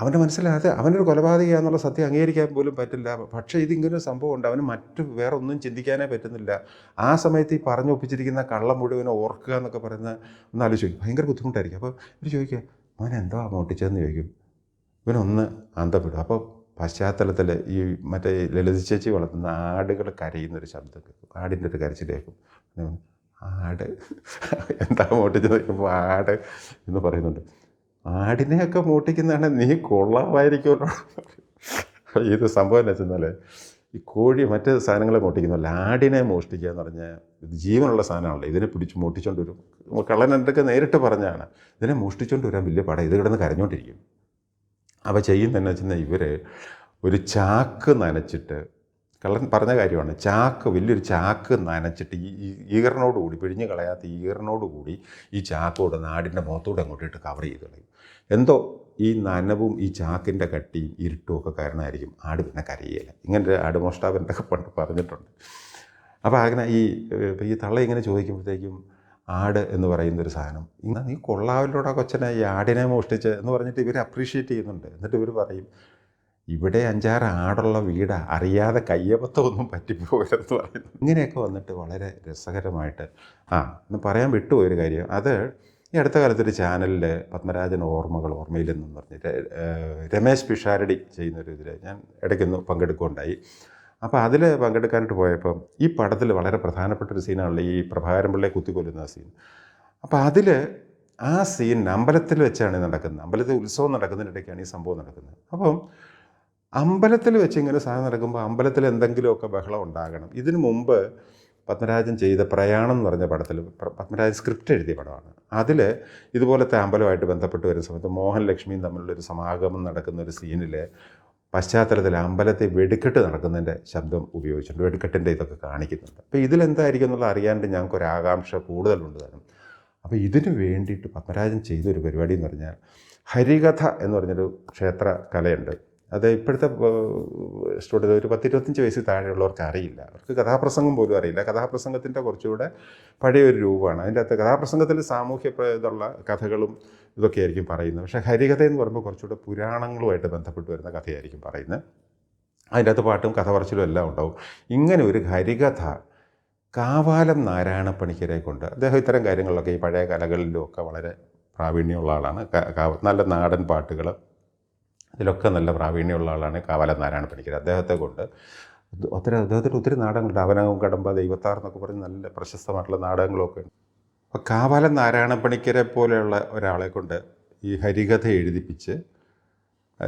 അവന്റെ മനസ്സിലാതെ അവനൊരു കൊലപാതകയാണെന്നുള്ള സത്യം അംഗീകരിക്കാൻ പോലും പറ്റില്ല. പക്ഷേ ഇതിങ്ങനൊരു സംഭവം ഉണ്ട് അവന് മറ്റു വേറെ ഒന്നും ചിന്തിക്കാനേ പറ്റുന്നില്ല. ആ സമയത്ത് ഈ പറഞ്ഞൊപ്പിച്ചിരിക്കുന്ന കള്ളം മുഴുവൻ ഓർക്കുക എന്നൊക്കെ പറയുന്ന ഒന്ന് ആലോചിക്കും ഭയങ്കര ബുദ്ധിമുട്ടായിരിക്കും. അപ്പോൾ ഇവർ ചോദിക്കുക മോൻ എന്താ മോട്ടിച്ചതെന്ന് ചോദിക്കും. ഇവനൊന്ന് അന്തപ്പെടും. അപ്പോൾ പശ്ചാത്തലത്തിൽ ഈ മറ്റേ ലളിത ചേച്ചി വളർത്തുന്ന ആടുകൾ കരയുന്നൊരു ശബ്ദം കേൾക്കും. ആടിന്റെ ഒരു കരച്ചിൽ കേൾക്കും. ആട്. എന്താ മോട്ടിച്ചത് ചോദിക്കുമ്പോൾ ആട് എന്ന് പറയുന്നുണ്ട്. ആടിനെയൊക്കെ മോട്ടിക്കുന്നതാണ് നീ കൊള്ളാമായിരിക്കുമല്ലോ ഇത് സംഭവം എന്ന് വെച്ചെന്നാൽ ഈ കോഴി മറ്റ് സാധനങ്ങളെ മോട്ടിക്കുന്നല്ല ആടിനെ മോഷ്ടിക്കുക എന്ന് പറഞ്ഞാൽ ഇത് ജീവനുള്ള സാധനമാണല്ലോ. ഇതിനെ പിടിച്ച് മോട്ടിച്ചോണ്ട് വരും. കള്ളൻ എന്തൊക്കെ നേരിട്ട് പറഞ്ഞാണ്. ഇതിനെ മോഷ്ടിച്ചോണ്ട് വരാൻ വലിയ പടം. ഇത് കിടന്ന് കരഞ്ഞോണ്ടിരിക്കും. അപ്പോൾ ചെയ്യുന്നതെന്ന് വെച്ചാൽ ഇവർ ഒരു ചാക്ക് നനച്ചിട്ട് കള്ളൻ പറഞ്ഞ കാര്യമാണ്. ചാക്ക് വലിയൊരു ചാക്ക് നനച്ചിട്ട് ഈ ഈ കൂടി പിഴിഞ്ഞ് കളയാത്ത ഈഗറിനോട് കൂടി ഈ ചാക്കോട് നാടിന്റെ മുഖത്തോടെ അങ്ങോട്ടിട്ട് കവർ ചെയ്ത് കളയും. എന്തോ ഈ നനവും ഈ ചാക്കിന്റെ കട്ടിയും ഇരുട്ടും ഒക്കെ കാരണമായിരിക്കും ആട് പിന്നെ കരയില്ല ഇങ്ങനെ ആട് മോഷ്ടാവന്റെ ഒക്കെ പണ്ട് പറഞ്ഞിട്ടുണ്ട്. അപ്പോൾ അങ്ങനെ ഈ ഈ തള്ള ഇങ്ങനെ ചോദിക്കുമ്പോഴത്തേക്കും ആട് എന്ന് പറയുന്ന ഒരു സാധനം ഇന്ന് നീ കൊള്ളാവിലൂടെ കൊച്ചനെ ഈ ആടിനെ മോഷ്ടിച്ച് എന്ന് പറഞ്ഞിട്ട് ഇവർ അപ്രീഷിയേറ്റ് ചെയ്യുന്നുണ്ട്. എന്നിട്ട് ഇവർ പറയും ഇവിടെ അഞ്ചാറ് ആടുള്ള വീടാ. അറിയാതെ കയ്യബദ്ധമൊന്നും പറ്റിപ്പോകരുതെന്ന് പറയുന്നു. ഇങ്ങനെയൊക്കെ വന്നിട്ട് വളരെ രസകരമായിട്ട്. ആ എന്ന് പറയാൻ വിട്ടുപോയൊരു കാര്യം. അത് ഈ അടുത്ത കാലത്തൊരു ചാനലിൽ പത്മരാജൻ ഓർമ്മകൾ ഓർമ്മയിലെന്നും പറഞ്ഞിട്ട് ഏഹ്, രമേശ് പിഷാരടി ചെയ്യുന്നൊരു ഇതിൽ ഞാൻ ഇടയ്ക്കൊന്ന് പങ്കെടുക്കുകയുണ്ടായി. അപ്പോൾ അതിൽ പങ്കെടുക്കാനായിട്ട് പോയപ്പോൾ ഈ പടത്തിൽ വളരെ പ്രധാനപ്പെട്ട ഒരു സീനാണല്ലോ ഈ പ്രഭാകരൻ പിള്ളയെ കുത്തിക്കൊല്ലുന്ന സീൻ. അപ്പോൾ അതിൽ ആ സീൻ അമ്പലത്തിൽ വെച്ചാണ് നടക്കുന്നത്. അമ്പലത്തിൽ ഉത്സവം നടക്കുന്നതിനിടയ്ക്കാണ് ഈ സംഭവം നടക്കുന്നത്. അപ്പം അമ്പലത്തിൽ വെച്ച് ഇങ്ങനെ സാധനം നടക്കുമ്പോൾ അമ്പലത്തിൽ എന്തെങ്കിലുമൊക്കെ ബഹളം ഉണ്ടാകണം. ഇതിനു മുമ്പ് പത്മരാജൻ ചെയ്ത പ്രയാണം എന്ന് പറഞ്ഞ പടത്തിൽ പത്മരാജൻ സ്ക്രിപ്റ്റ് എഴുതിയ പടമാണ്. അതിൽ ഇതുപോലത്തെ അമ്പലമായിട്ട് ബന്ധപ്പെട്ട് വരുന്ന സമയത്ത് മോഹൻ ലക്ഷ്മിയും തമ്മിലുള്ളൊരു സമാഗമം നടക്കുന്ന ഒരു സീനിൽ പശ്ചാത്തലത്തിൽ അമ്പലത്തെ വെടിക്കെട്ട് നടക്കുന്നതിന്റെ ശബ്ദം ഉപയോഗിച്ചിട്ടുണ്ട്. വെടിക്കെട്ടിന്റെ ഇതൊക്കെ കാണിക്കുന്നുണ്ട്. അപ്പോൾ ഇതിലെന്തായിരിക്കും എന്നുള്ള അറിയാണ്ട് ഞങ്ങൾക്ക് ഒരു ആകാംക്ഷ കൂടുതലുണ്ട് താനും. അപ്പോൾ ഇതിന് വേണ്ടിയിട്ട് പത്മരാജൻ ചെയ്തൊരു പരിപാടി എന്ന് പറഞ്ഞാൽ ഹരികഥ എന്ന് പറഞ്ഞൊരു ക്ഷേത്ര കലയുണ്ട്. അത് ഇപ്പോഴത്തെ സ്റ്റുഡന്റ് ഒരു പത്തിരുപത്തഞ്ച് വയസ്സിൽ താഴെയുള്ളവർക്ക് അറിയില്ല. അവർക്ക് കഥാപ്രസംഗം പോലും അറിയില്ല. കഥാപ്രസംഗത്തിന്റെ കുറച്ചുകൂടെ പഴയ ഒരു രൂപമാണ്. അതിന്റെ അകത്ത് കഥാപ്രസംഗത്തിൽ സാമൂഹ്യ ഇതുള്ള കഥകളും ഇതൊക്കെ ആയിരിക്കും പറയുന്നത്. പക്ഷേ ഹരികഥ എന്ന് പറയുമ്പോൾ കുറച്ചുകൂടെ പുരാണങ്ങളുമായിട്ട് ബന്ധപ്പെട്ട് വരുന്ന കഥയായിരിക്കും പറയുന്നത്. അതിന്റെ അകത്ത് പാട്ടും കഥ പറച്ചിലും എല്ലാം ഉണ്ടാവും. ഇങ്ങനെ ഒരു ഹരികഥ കാവാലം നാരായണ പണിക്കരെ കൊണ്ട് അദ്ദേഹം ഇത്തരം കാര്യങ്ങളിലൊക്കെ ഈ പഴയ കലകളിലും ഒക്കെ വളരെ പ്രാവീണ്യമുള്ള ആളാണ്. നല്ല നാടൻ പാട്ടുകൾ ഇതിലൊക്കെ നല്ല പ്രാവീണ്യമുള്ള ആളാണ് കാവാലം നാരായണ പണിക്കർ. അദ്ദേഹത്തെ കൊണ്ട് ഒത്തിരി അദ്ദേഹത്തിന്റെ ഒത്തിരി നാടകങ്ങളുണ്ട്. അവനവും കടമ്പ ദൈവത്താർ എന്നൊക്കെ പറഞ്ഞ് നല്ല പ്രശസ്തമായിട്ടുള്ള നാടകങ്ങളൊക്കെ ഉണ്ട്. അപ്പോൾ കാവാലം നാരായണ പണിക്കരെ പോലെയുള്ള ഒരാളെ കൊണ്ട് ഈ ഹരികഥ എഴുതിപ്പിച്ച്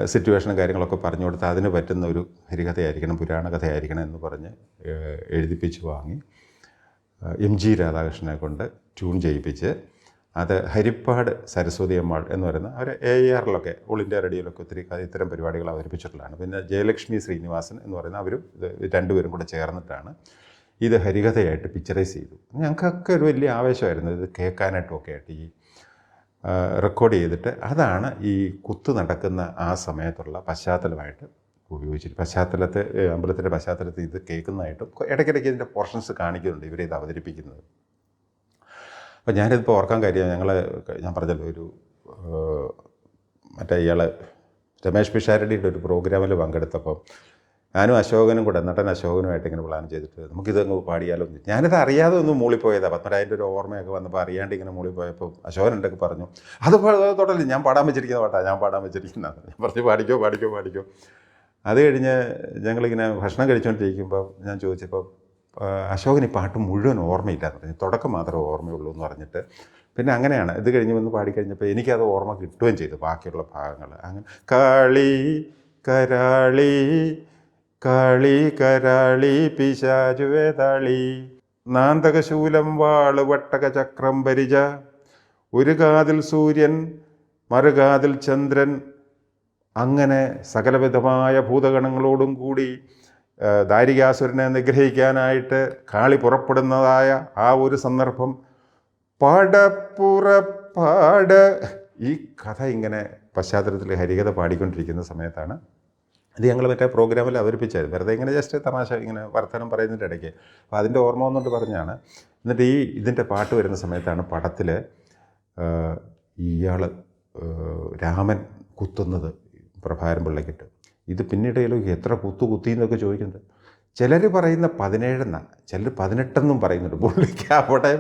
സിറ്റുവേഷനും കാര്യങ്ങളൊക്കെ പറഞ്ഞു കൊടുത്ത് അതിന് പറ്റുന്ന ഒരു ഹരികഥയായിരിക്കണം പുരാണ കഥയായിരിക്കണം എന്ന് പറഞ്ഞ് എഴുതിപ്പിച്ച് വാങ്ങി എം ജി രാധാകൃഷ്ണനെ കൊണ്ട് ട്യൂൺ ചെയ്യിപ്പിച്ച് അത് ഹരിപ്പാട് സരസ്വതി അമ്മാൾ എന്ന് പറയുന്ന അവർ എ ആറിലൊക്കെ ഓൾ ഇന്ത്യ റേഡിയോയിലൊക്കെ ഒത്തിരി ഇത്തരം പരിപാടികൾ അവതരിപ്പിച്ചിട്ടുള്ളതാണ്. പിന്നെ ജയലക്ഷ്മി ശ്രീനിവാസൻ എന്ന് പറയുന്ന അവരും ഇത് രണ്ടുപേരും കൂടെ ചേർന്നിട്ടാണ് ഇത് ഹരികഥയായിട്ട് പിക്ചറൈസ് ചെയ്തു. ഞങ്ങൾക്കൊക്കെ ഒരു വലിയ ആവേശമായിരുന്നു ഇത് കേൾക്കാനായിട്ടും ഒക്കെ ആയിട്ട് ഈ റെക്കോർഡ് ചെയ്തിട്ട്. അതാണ് ഈ കുത്ത് നടക്കുന്ന ആ സമയത്തുള്ള പശ്ചാത്തലമായിട്ട് ഉപയോഗിച്ചിട്ട്. പശ്ചാത്തലത്തെ അമ്പലത്തിന്റെ പശ്ചാത്തലത്തിൽ ഇത് കേൾക്കുന്നതായിട്ടും ഇടയ്ക്കിടയ്ക്ക് ഇതിന്റെ പോർഷൻസ് കാണിക്കുന്നുണ്ട് ഇവരെ ഇത് അവതരിപ്പിക്കുന്നത്. അപ്പോൾ ഞാനിതിപ്പോൾ ഓർക്കാൻ കാര്യം ഞങ്ങൾ ഞാൻ പറഞ്ഞല്ലോ ഒരു മറ്റേ ഇയാൾ രമേഷ് പിഷാരടിയുടെ ഒരു പ്രോഗ്രാമിൽ പങ്കെടുത്തപ്പോൾ ഞാനും അശോകനും കൂടെ നടൻ അശോകനുമായിട്ട് ഇങ്ങനെ പ്ലാൻ ചെയ്തിട്ട് നമുക്കിതങ്ങ് പാടിയാലോ. ഞാനിത് അറിയാതെ ഒന്ന് മൂളിപ്പോയതാണ് പത്മരാജന്റെ ഒരു ഓർമ്മയൊക്കെ വന്നപ്പോൾ അറിയാണ്ട് ഇങ്ങനെ മൂളിപ്പോയപ്പോൾ അശോകൻ ഉണ്ടൊക്കെ പറഞ്ഞു അത് തൊട്ടല്ലേ ഞാൻ പാടാൻ വെച്ചിരിക്കുന്ന പാട്ടാ ഞാൻ പാടാൻ വെച്ചിരിക്കുന്നത് ഞാൻ പറഞ്ഞു പാടിക്കോ പാടിക്കോ പാടിക്കോ. അത് കഴിഞ്ഞ് ഞങ്ങളിങ്ങനെ ഭക്ഷണം കഴിച്ചുകൊണ്ടിരിക്കുമ്പോൾ ഞാൻ ചോദിച്ചപ്പോൾ അശോകന് ഈ പാട്ട് മുഴുവൻ ഓർമ്മയില്ല എന്ന് പറഞ്ഞു. തുടക്കം മാത്രമേ ഓർമ്മയുള്ളൂ എന്ന് പറഞ്ഞിട്ട്. പിന്നെ അങ്ങനെയാണ്. ഇത് കഴിഞ്ഞ് വന്ന് പാടിക്കഴിഞ്ഞപ്പോൾ എനിക്കത് ഓർമ്മ കിട്ടുകയും ചെയ്തു ബാക്കിയുള്ള ഭാഗങ്ങൾ. അങ്ങനെ കളി കരാളി കളി കരാളി പിശാചുവേതാളി നാന്തകശൂലം വാൾ വട്ടക ചക്രം പരിച ഒരു കാതിൽ സൂര്യൻ മറുകാതിൽ ചന്ദ്രൻ അങ്ങനെ സകലവിധമായ ഭൂതഗണങ്ങളോടും കൂടി ദാരികാസുരനെ നിഗ്രഹിക്കാനായിട്ട് കാളി പുറപ്പെടുന്നതായ ആ ഒരു സന്ദർഭം പടപ്പുറപ്പാട് ഈ കഥ ഇങ്ങനെ പശ്ചാത്തലത്തിൽ ഹരികഥ പാടിക്കൊണ്ടിരിക്കുന്ന സമയത്താണ് ഇത് ഞങ്ങൾ മറ്റേ പ്രോഗ്രാമിൽ അവതരിപ്പിച്ചത്. വെറുതെ ഇങ്ങനെ ജസ്റ്റ് തമാശ ഇങ്ങനെ വർത്തമാനം പറയുന്നതിന്റെ ഇടയ്ക്ക്. അപ്പോൾ അതിന്റെ ഓർമ്മ വന്നുകൊണ്ട് പറഞ്ഞാണ്. എന്നിട്ട് ഈ ഇതിന്റെ പാട്ട് വരുന്ന സമയത്താണ് പടത്തിൽ ഇയാൾ രാമൻ കുത്തുന്നത് പ്രഭാരം പിള്ളയ്ക്കിട്ട്. ഇത് പിന്നീട് ഇതിലേക്ക് എത്ര കുത്തു കുത്തി എന്നൊക്കെ ചോദിക്കുന്നുണ്ട് ചിലർ പറയുന്ന പതിനേഴെന്നാണ് ചിലർ പതിനെട്ടെന്നും പറയുന്നുണ്ട്. പുള്ളിക്ക് അവിടെ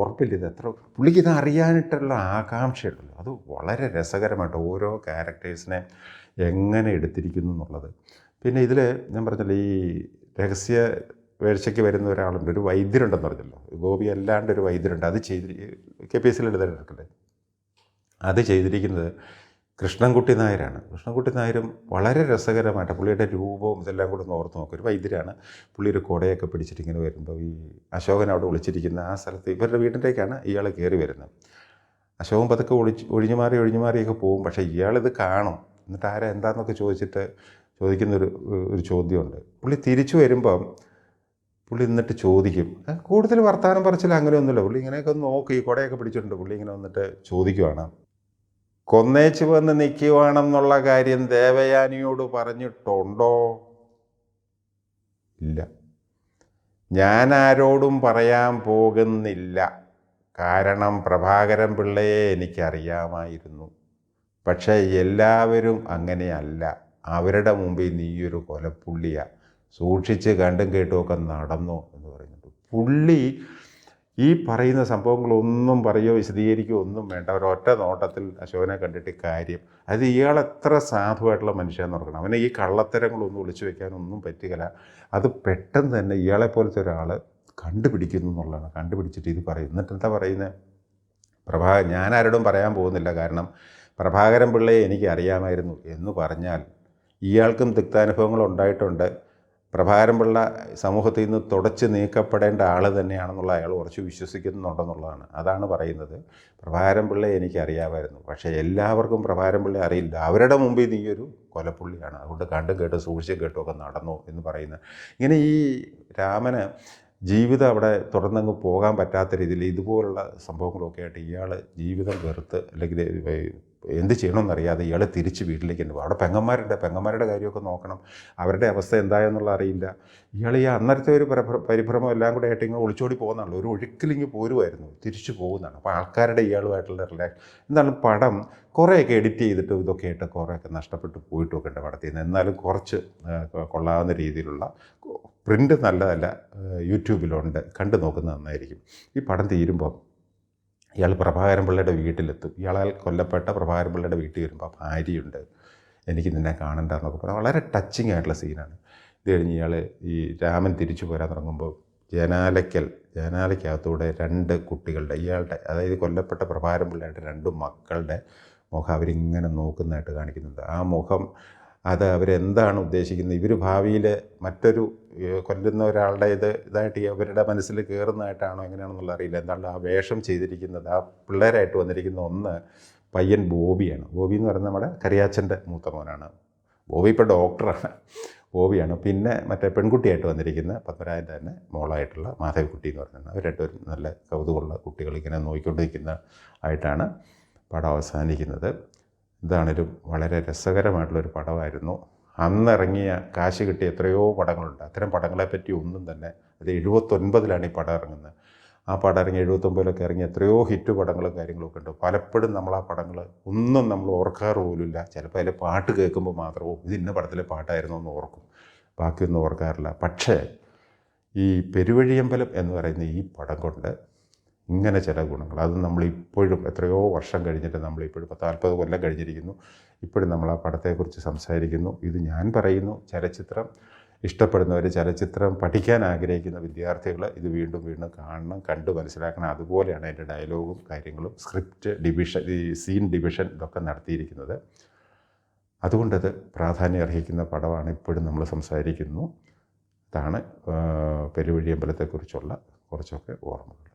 ഉറപ്പില്ല. ഇത് എത്ര പുള്ളിക്ക് ഇത് അറിയാനായിട്ടുള്ള ആകാംക്ഷയുണ്ടല്ലോ. അത് വളരെ രസകരമായിട്ട് ഓരോ ക്യാരക്ടേഴ്സിനെ എങ്ങനെ എടുത്തിരിക്കുന്നു എന്നുള്ളത്. പിന്നെ ഇതിൽ ഞാൻ പറഞ്ഞല്ലോ ഈ രഹസ്യ വേഴ്ചയ്ക്ക് വരുന്ന ഒരാളുണ്ട്. ഒരു വൈദ്യരുണ്ടെന്ന് പറഞ്ഞല്ലോ. ഗോപി അല്ലാണ്ട് ഒരു വൈദ്യരുണ്ട്. അത് ചെയ്തി കെ പി എസ് സിയിൽ എഴുതാനെടുക്കല്ലേ അത് ചെയ്തിരിക്കുന്നത് കൃഷ്ണൻകുട്ടി നായരാണ്. കൃഷ്ണൻകുട്ടി നായരും വളരെ രസകരമായിട്ട് പുള്ളിയുടെ രൂപവും ഇതെല്ലാം കൂടെ ഒന്ന് ഓർത്ത് നോക്കും. ഒരു വൈദ്യരാണ് പുള്ളി ഒരു കുടയൊക്കെ പിടിച്ചിട്ടിങ്ങനെ വരുമ്പോൾ ഈ അശോകൻ അവിടെ ഒളിച്ചിരിക്കുന്ന ആ സ്ഥലത്ത് ഇവരുടെ വീട്ടിലേക്കാണ് ഇയാൾ കയറി വരുന്നത്. അശോകൻ പതുക്കെ ഒളിച്ച് ഒഴിഞ്ഞു മാറി ഒഴിഞ്ഞു മാറിയൊക്കെ പോകും. പക്ഷേ ഇയാളിത് കാണും. എന്നിട്ട് ആരാ എന്താണെന്നൊക്കെ ചോദിച്ചിട്ട് ചോദിക്കുന്നൊരു ഒരു ചോദ്യമുണ്ട്. പുള്ളി തിരിച്ചു വരുമ്പം പുള്ളി എന്നിട്ട് ചോദിക്കും. കൂടുതൽ വർത്തമാനം പറച്ചില്ല അങ്ങനെയൊന്നുമില്ല. പുള്ളി ഇങ്ങനെയൊക്കെ നോക്കി. കുടയൊക്കെ പിടിച്ചിട്ടുണ്ട്. പുള്ളി ഇങ്ങനെ വന്നിട്ട് ചോദിക്കുവാണ്. കൊന്നേച്ച് വന്ന് നിൽക്കുവാണെന്നുള്ള കാര്യം ദേവയാനിയോട് പറഞ്ഞിട്ടുണ്ടോ? ഇല്ല. ഞാൻ ആരോടും പറയാൻ പോകുന്നില്ല. കാരണം പ്രഭാകരൻ പിള്ളയെ എനിക്കറിയാമായിരുന്നു. പക്ഷേ എല്ലാവരും അങ്ങനെയല്ല. അവരുടെ മുമ്പിൽ നീയൊരു കൊലപ്പുള്ളിയാണ് സൂക്ഷിച്ച് കണ്ടും കേട്ടുമൊക്കെ നടന്നു എന്ന് പറഞ്ഞിട്ട്. പുള്ളി ഈ പറയുന്ന സംഭവങ്ങളൊന്നും പറയോ വിശദീകരിക്കുകയോ ഒന്നും വേണ്ട. ഒരൊറ്റ നോട്ടത്തിൽ അശോകനെ കണ്ടിട്ട് കാര്യം. അത് ഇയാൾ എത്ര സാധുവായിട്ടുള്ള മനുഷ്യനെന്ന് ഓർക്കണം. അവനെ ഈ കള്ളത്തരങ്ങളൊന്നും ഒളിച്ചു വെക്കാനൊന്നും പറ്റുകയില്ല. അത് പെട്ടെന്ന് തന്നെ ഇയാളെ പോലത്തെ ഒരാൾ കണ്ടുപിടിക്കുന്നു എന്നുള്ളതാണ്. കണ്ടുപിടിച്ചിട്ട് ഇത് പറയും. എന്നിട്ട് എന്താ പറയുന്നത് പ്രഭാ ഞാൻ ആരോടും പറയാൻ പോകുന്നില്ല. കാരണം പ്രഭാകരൻ പിള്ളയെ എനിക്ക് അറിയാമായിരുന്നു എന്ന് പറഞ്ഞാൽ ഇയാൾക്കും തിക്താനുഭവങ്ങൾ ഉണ്ടായിട്ടുണ്ട്. പ്രഭാകരൻ പിള്ള സമൂഹത്തിൽ നിന്ന് തുടച്ച് നീക്കപ്പെടേണ്ട ആൾ തന്നെയാണെന്നുള്ള അയാൾ കുറച്ച് വിശ്വസിക്കുന്നുണ്ടെന്നുള്ളതാണ്. അതാണ് പറയുന്നത്. പ്രഭാകരൻ പിള്ളയെ എനിക്ക് അറിയാമായിരുന്നു പക്ഷേ എല്ലാവർക്കും പ്രഭാകരൻ പിള്ളയെ അറിയില്ല. അവരുടെ മുമ്പിൽ നീ ഒരു കൊലപ്പുള്ളിയാണ്. അതുകൊണ്ട് കണ്ടും കേട്ട് സൂക്ഷിച്ചും കേട്ടും ഒക്കെ നടന്നു എന്ന് പറയുന്നത് ഇങ്ങനെ ഈ രാമന് ജീവിതം അവിടെ തുടർന്നങ്ങ് പോകാൻ പറ്റാത്ത രീതിയിൽ ഇതുപോലുള്ള സംഭവങ്ങളൊക്കെ ആയിട്ട് ഇയാൾ ജീവിതം വെറുത്ത് അല്ലെങ്കിൽ എന്ത് ചെയ്യണമെന്നറിയാതെ ഇയാൾ തിരിച്ച് വീട്ടിലേക്ക് തന്നെ അവിടെ പെങ്ങന്മാരുണ്ട്. പെങ്ങന്മാരുടെ കാര്യമൊക്കെ നോക്കണം. അവരുടെ അവസ്ഥ എന്തായെന്നുള്ള അറിയില്ല. ഇയാൾ ഈ അന്നേരത്തെ ഒരു പരിഭ്രമം എല്ലാം കൂടെ ആയിട്ട് ഇങ്ങനെ ഒളിച്ചോടി പോകുന്നതാണ്. ഒരു ഒഴുക്കിലിങ്ങ് പോരുമായിരുന്നു. തിരിച്ചു പോകുന്നതാണ്. അപ്പോൾ ആൾക്കാരുടെ ഇയാളുമായിട്ടുള്ള റിലാക്സ് എന്താണ് പടം കുറേയൊക്കെ എഡിറ്റ് ചെയ്തിട്ട് ഇതൊക്കെ ആയിട്ട് കുറേയൊക്കെ നഷ്ടപ്പെട്ട് പോയിട്ടൊക്കെ ഉണ്ട് പടത്തിൽ നിന്ന് എന്നാലും കുറച്ച് കൊള്ളാവുന്ന രീതിയിലുള്ള പ്രിന്റ് നല്ലതല്ല യൂട്യൂബിലുണ്ട്. കണ്ടു നോക്കുന്നത് നന്നായിരിക്കും. ഈ പടം തീരുമ്പോൾ ഇയാൾ പ്രഭാകരൻ പിള്ളയുടെ വീട്ടിലെത്തും. ഇയാളാൽ കൊല്ലപ്പെട്ട പ്രഭാകരൻ പിള്ളയുടെ വീട്ടിൽ വരുമ്പോൾ ഭാര്യയുണ്ട്. എനിക്ക് നിന്നെ കാണണ്ട എന്നൊക്കെ പറഞ്ഞാൽ വളരെ ടച്ചിങ് ആയിട്ടുള്ള സീനാണ് ഇത് കഴിഞ്ഞ് ഇയാൾ ഈ രാമൻ തിരിച്ചു പോരാൻ തുടങ്ങുമ്പോൾ ജനാലയ്ക്കൽ ജനാലയ്ക്കകത്തൂടെ രണ്ട് കുട്ടികളുടെ ഇയാളുടെ അതായത് കൊല്ലപ്പെട്ട പ്രഭാകരൻ പിള്ളയുടെ രണ്ട് മക്കളുടെ മുഖം അവരിങ്ങനെ നോക്കുന്നതായിട്ട് കാണിക്കുന്നുണ്ട്. ആ മുഖം അത് അവരെന്താണ് ഉദ്ദേശിക്കുന്നത്? ഇവർ ഭാവിയിൽ മറ്റൊരു കൊല്ലുന്ന ഒരാളുടെ ഇത് ഇതായിട്ട് അവരുടെ മനസ്സിൽ കയറുന്നതായിട്ടാണോ എങ്ങനെയാണെന്നുള്ള അറിയില്ല. എന്താണ് ആ വേഷം ചെയ്തിരിക്കുന്നത് ആ പിള്ളേരായിട്ട് വന്നിരിക്കുന്ന ഒന്ന് പയ്യൻ ബോബിയാണ്. ബോബി എന്ന് പറയുന്നത് നമ്മുടെ കരിയാച്ചന്റെ മൂത്ത മോനാണ് ബോബി ഇപ്പോൾ ഡോക്ടറാണ്. ബോബിയാണ്. പിന്നെ മറ്റേ പെൺകുട്ടിയായിട്ട് വന്നിരിക്കുന്ന പത്മരാജന്റെ തന്നെ മോളായിട്ടുള്ള മാധവിക്കുട്ടി എന്ന് പറയുന്നത് അവർ രണ്ടുപേരും നല്ല കൗതുകമുള്ള കുട്ടികൾ ഇങ്ങനെ നോക്കിക്കൊണ്ടിരിക്കുന്ന ആയിട്ടാണ് പടം അവസാനിക്കുന്നത്. ഇതാണൊരു വളരെ രസകരമായിട്ടുള്ളൊരു പടമായിരുന്നു. അന്നിറങ്ങിയ കാശ് കിട്ടിയ എത്രയോ പടങ്ങളുണ്ട്. അത്തരം പടങ്ങളെപ്പറ്റി ഒന്നും തന്നെ അത് എഴുപത്തൊൻപതിലാണ് ഈ പടം ഇറങ്ങുന്നത്. ആ പടം ഇറങ്ങി എഴുപത്തൊമ്പതിലൊക്കെ ഇറങ്ങി എത്രയോ ഹിറ്റ് പടങ്ങളും കാര്യങ്ങളൊക്കെ ഉണ്ട്. പലപ്പോഴും നമ്മൾ ആ പടങ്ങൾ ഒന്നും നമ്മൾ ഓർക്കാറ് പോലുമില്ല. ചിലപ്പോൾ അതിലെ പാട്ട് കേൾക്കുമ്പോൾ മാത്രമോ ഇത് ഇന്ന പടത്തിലെ പാട്ടായിരുന്നു എന്ന് ഓർക്കും. ബാക്കിയൊന്നും ഓർക്കാറില്ല. പക്ഷേ ഈ പെരുവഴിയമ്പലം എന്ന് പറയുന്ന ഈ പടം കൊണ്ട് ഇങ്ങനെ ചില ഗുണങ്ങൾ. അത് നമ്മളിപ്പോഴും എത്രയോ വർഷം കഴിഞ്ഞിട്ട് നമ്മളിപ്പോഴും പത്ത് നാൽപ്പത് കൊല്ലം കഴിഞ്ഞിരിക്കുന്നു. ഇപ്പോഴും നമ്മൾ ആ പടത്തെക്കുറിച്ച് സംസാരിക്കുന്നു. ഇത് ഞാൻ പറയുന്നു. ചലച്ചിത്രം ഇഷ്ടപ്പെടുന്നവർ ചലച്ചിത്രം പഠിക്കാൻ ആഗ്രഹിക്കുന്ന വിദ്യാർത്ഥികൾ ഇത് വീണ്ടും വീണ്ടും കാണണം കണ്ട് മനസ്സിലാക്കണം. അതുപോലെയാണ് അതിന്റെ ഡയലോഗും കാര്യങ്ങളും. സ്ക്രിപ്റ്റ് ഡിവിഷൻ ഈ സീൻ ഡിവിഷൻ ഇതൊക്കെ നടത്തിയിരിക്കുന്നത്. അതുകൊണ്ടത് പ്രാധാന്യം അർഹിക്കുന്ന പടമാണ് ഇപ്പോഴും നമ്മൾ സംസാരിക്കുന്നു. ഇതാണ് പെരുവഴി അമ്പലത്തെക്കുറിച്ചുള്ള കുറച്ചൊക്കെ ഓർമ്മകൾ.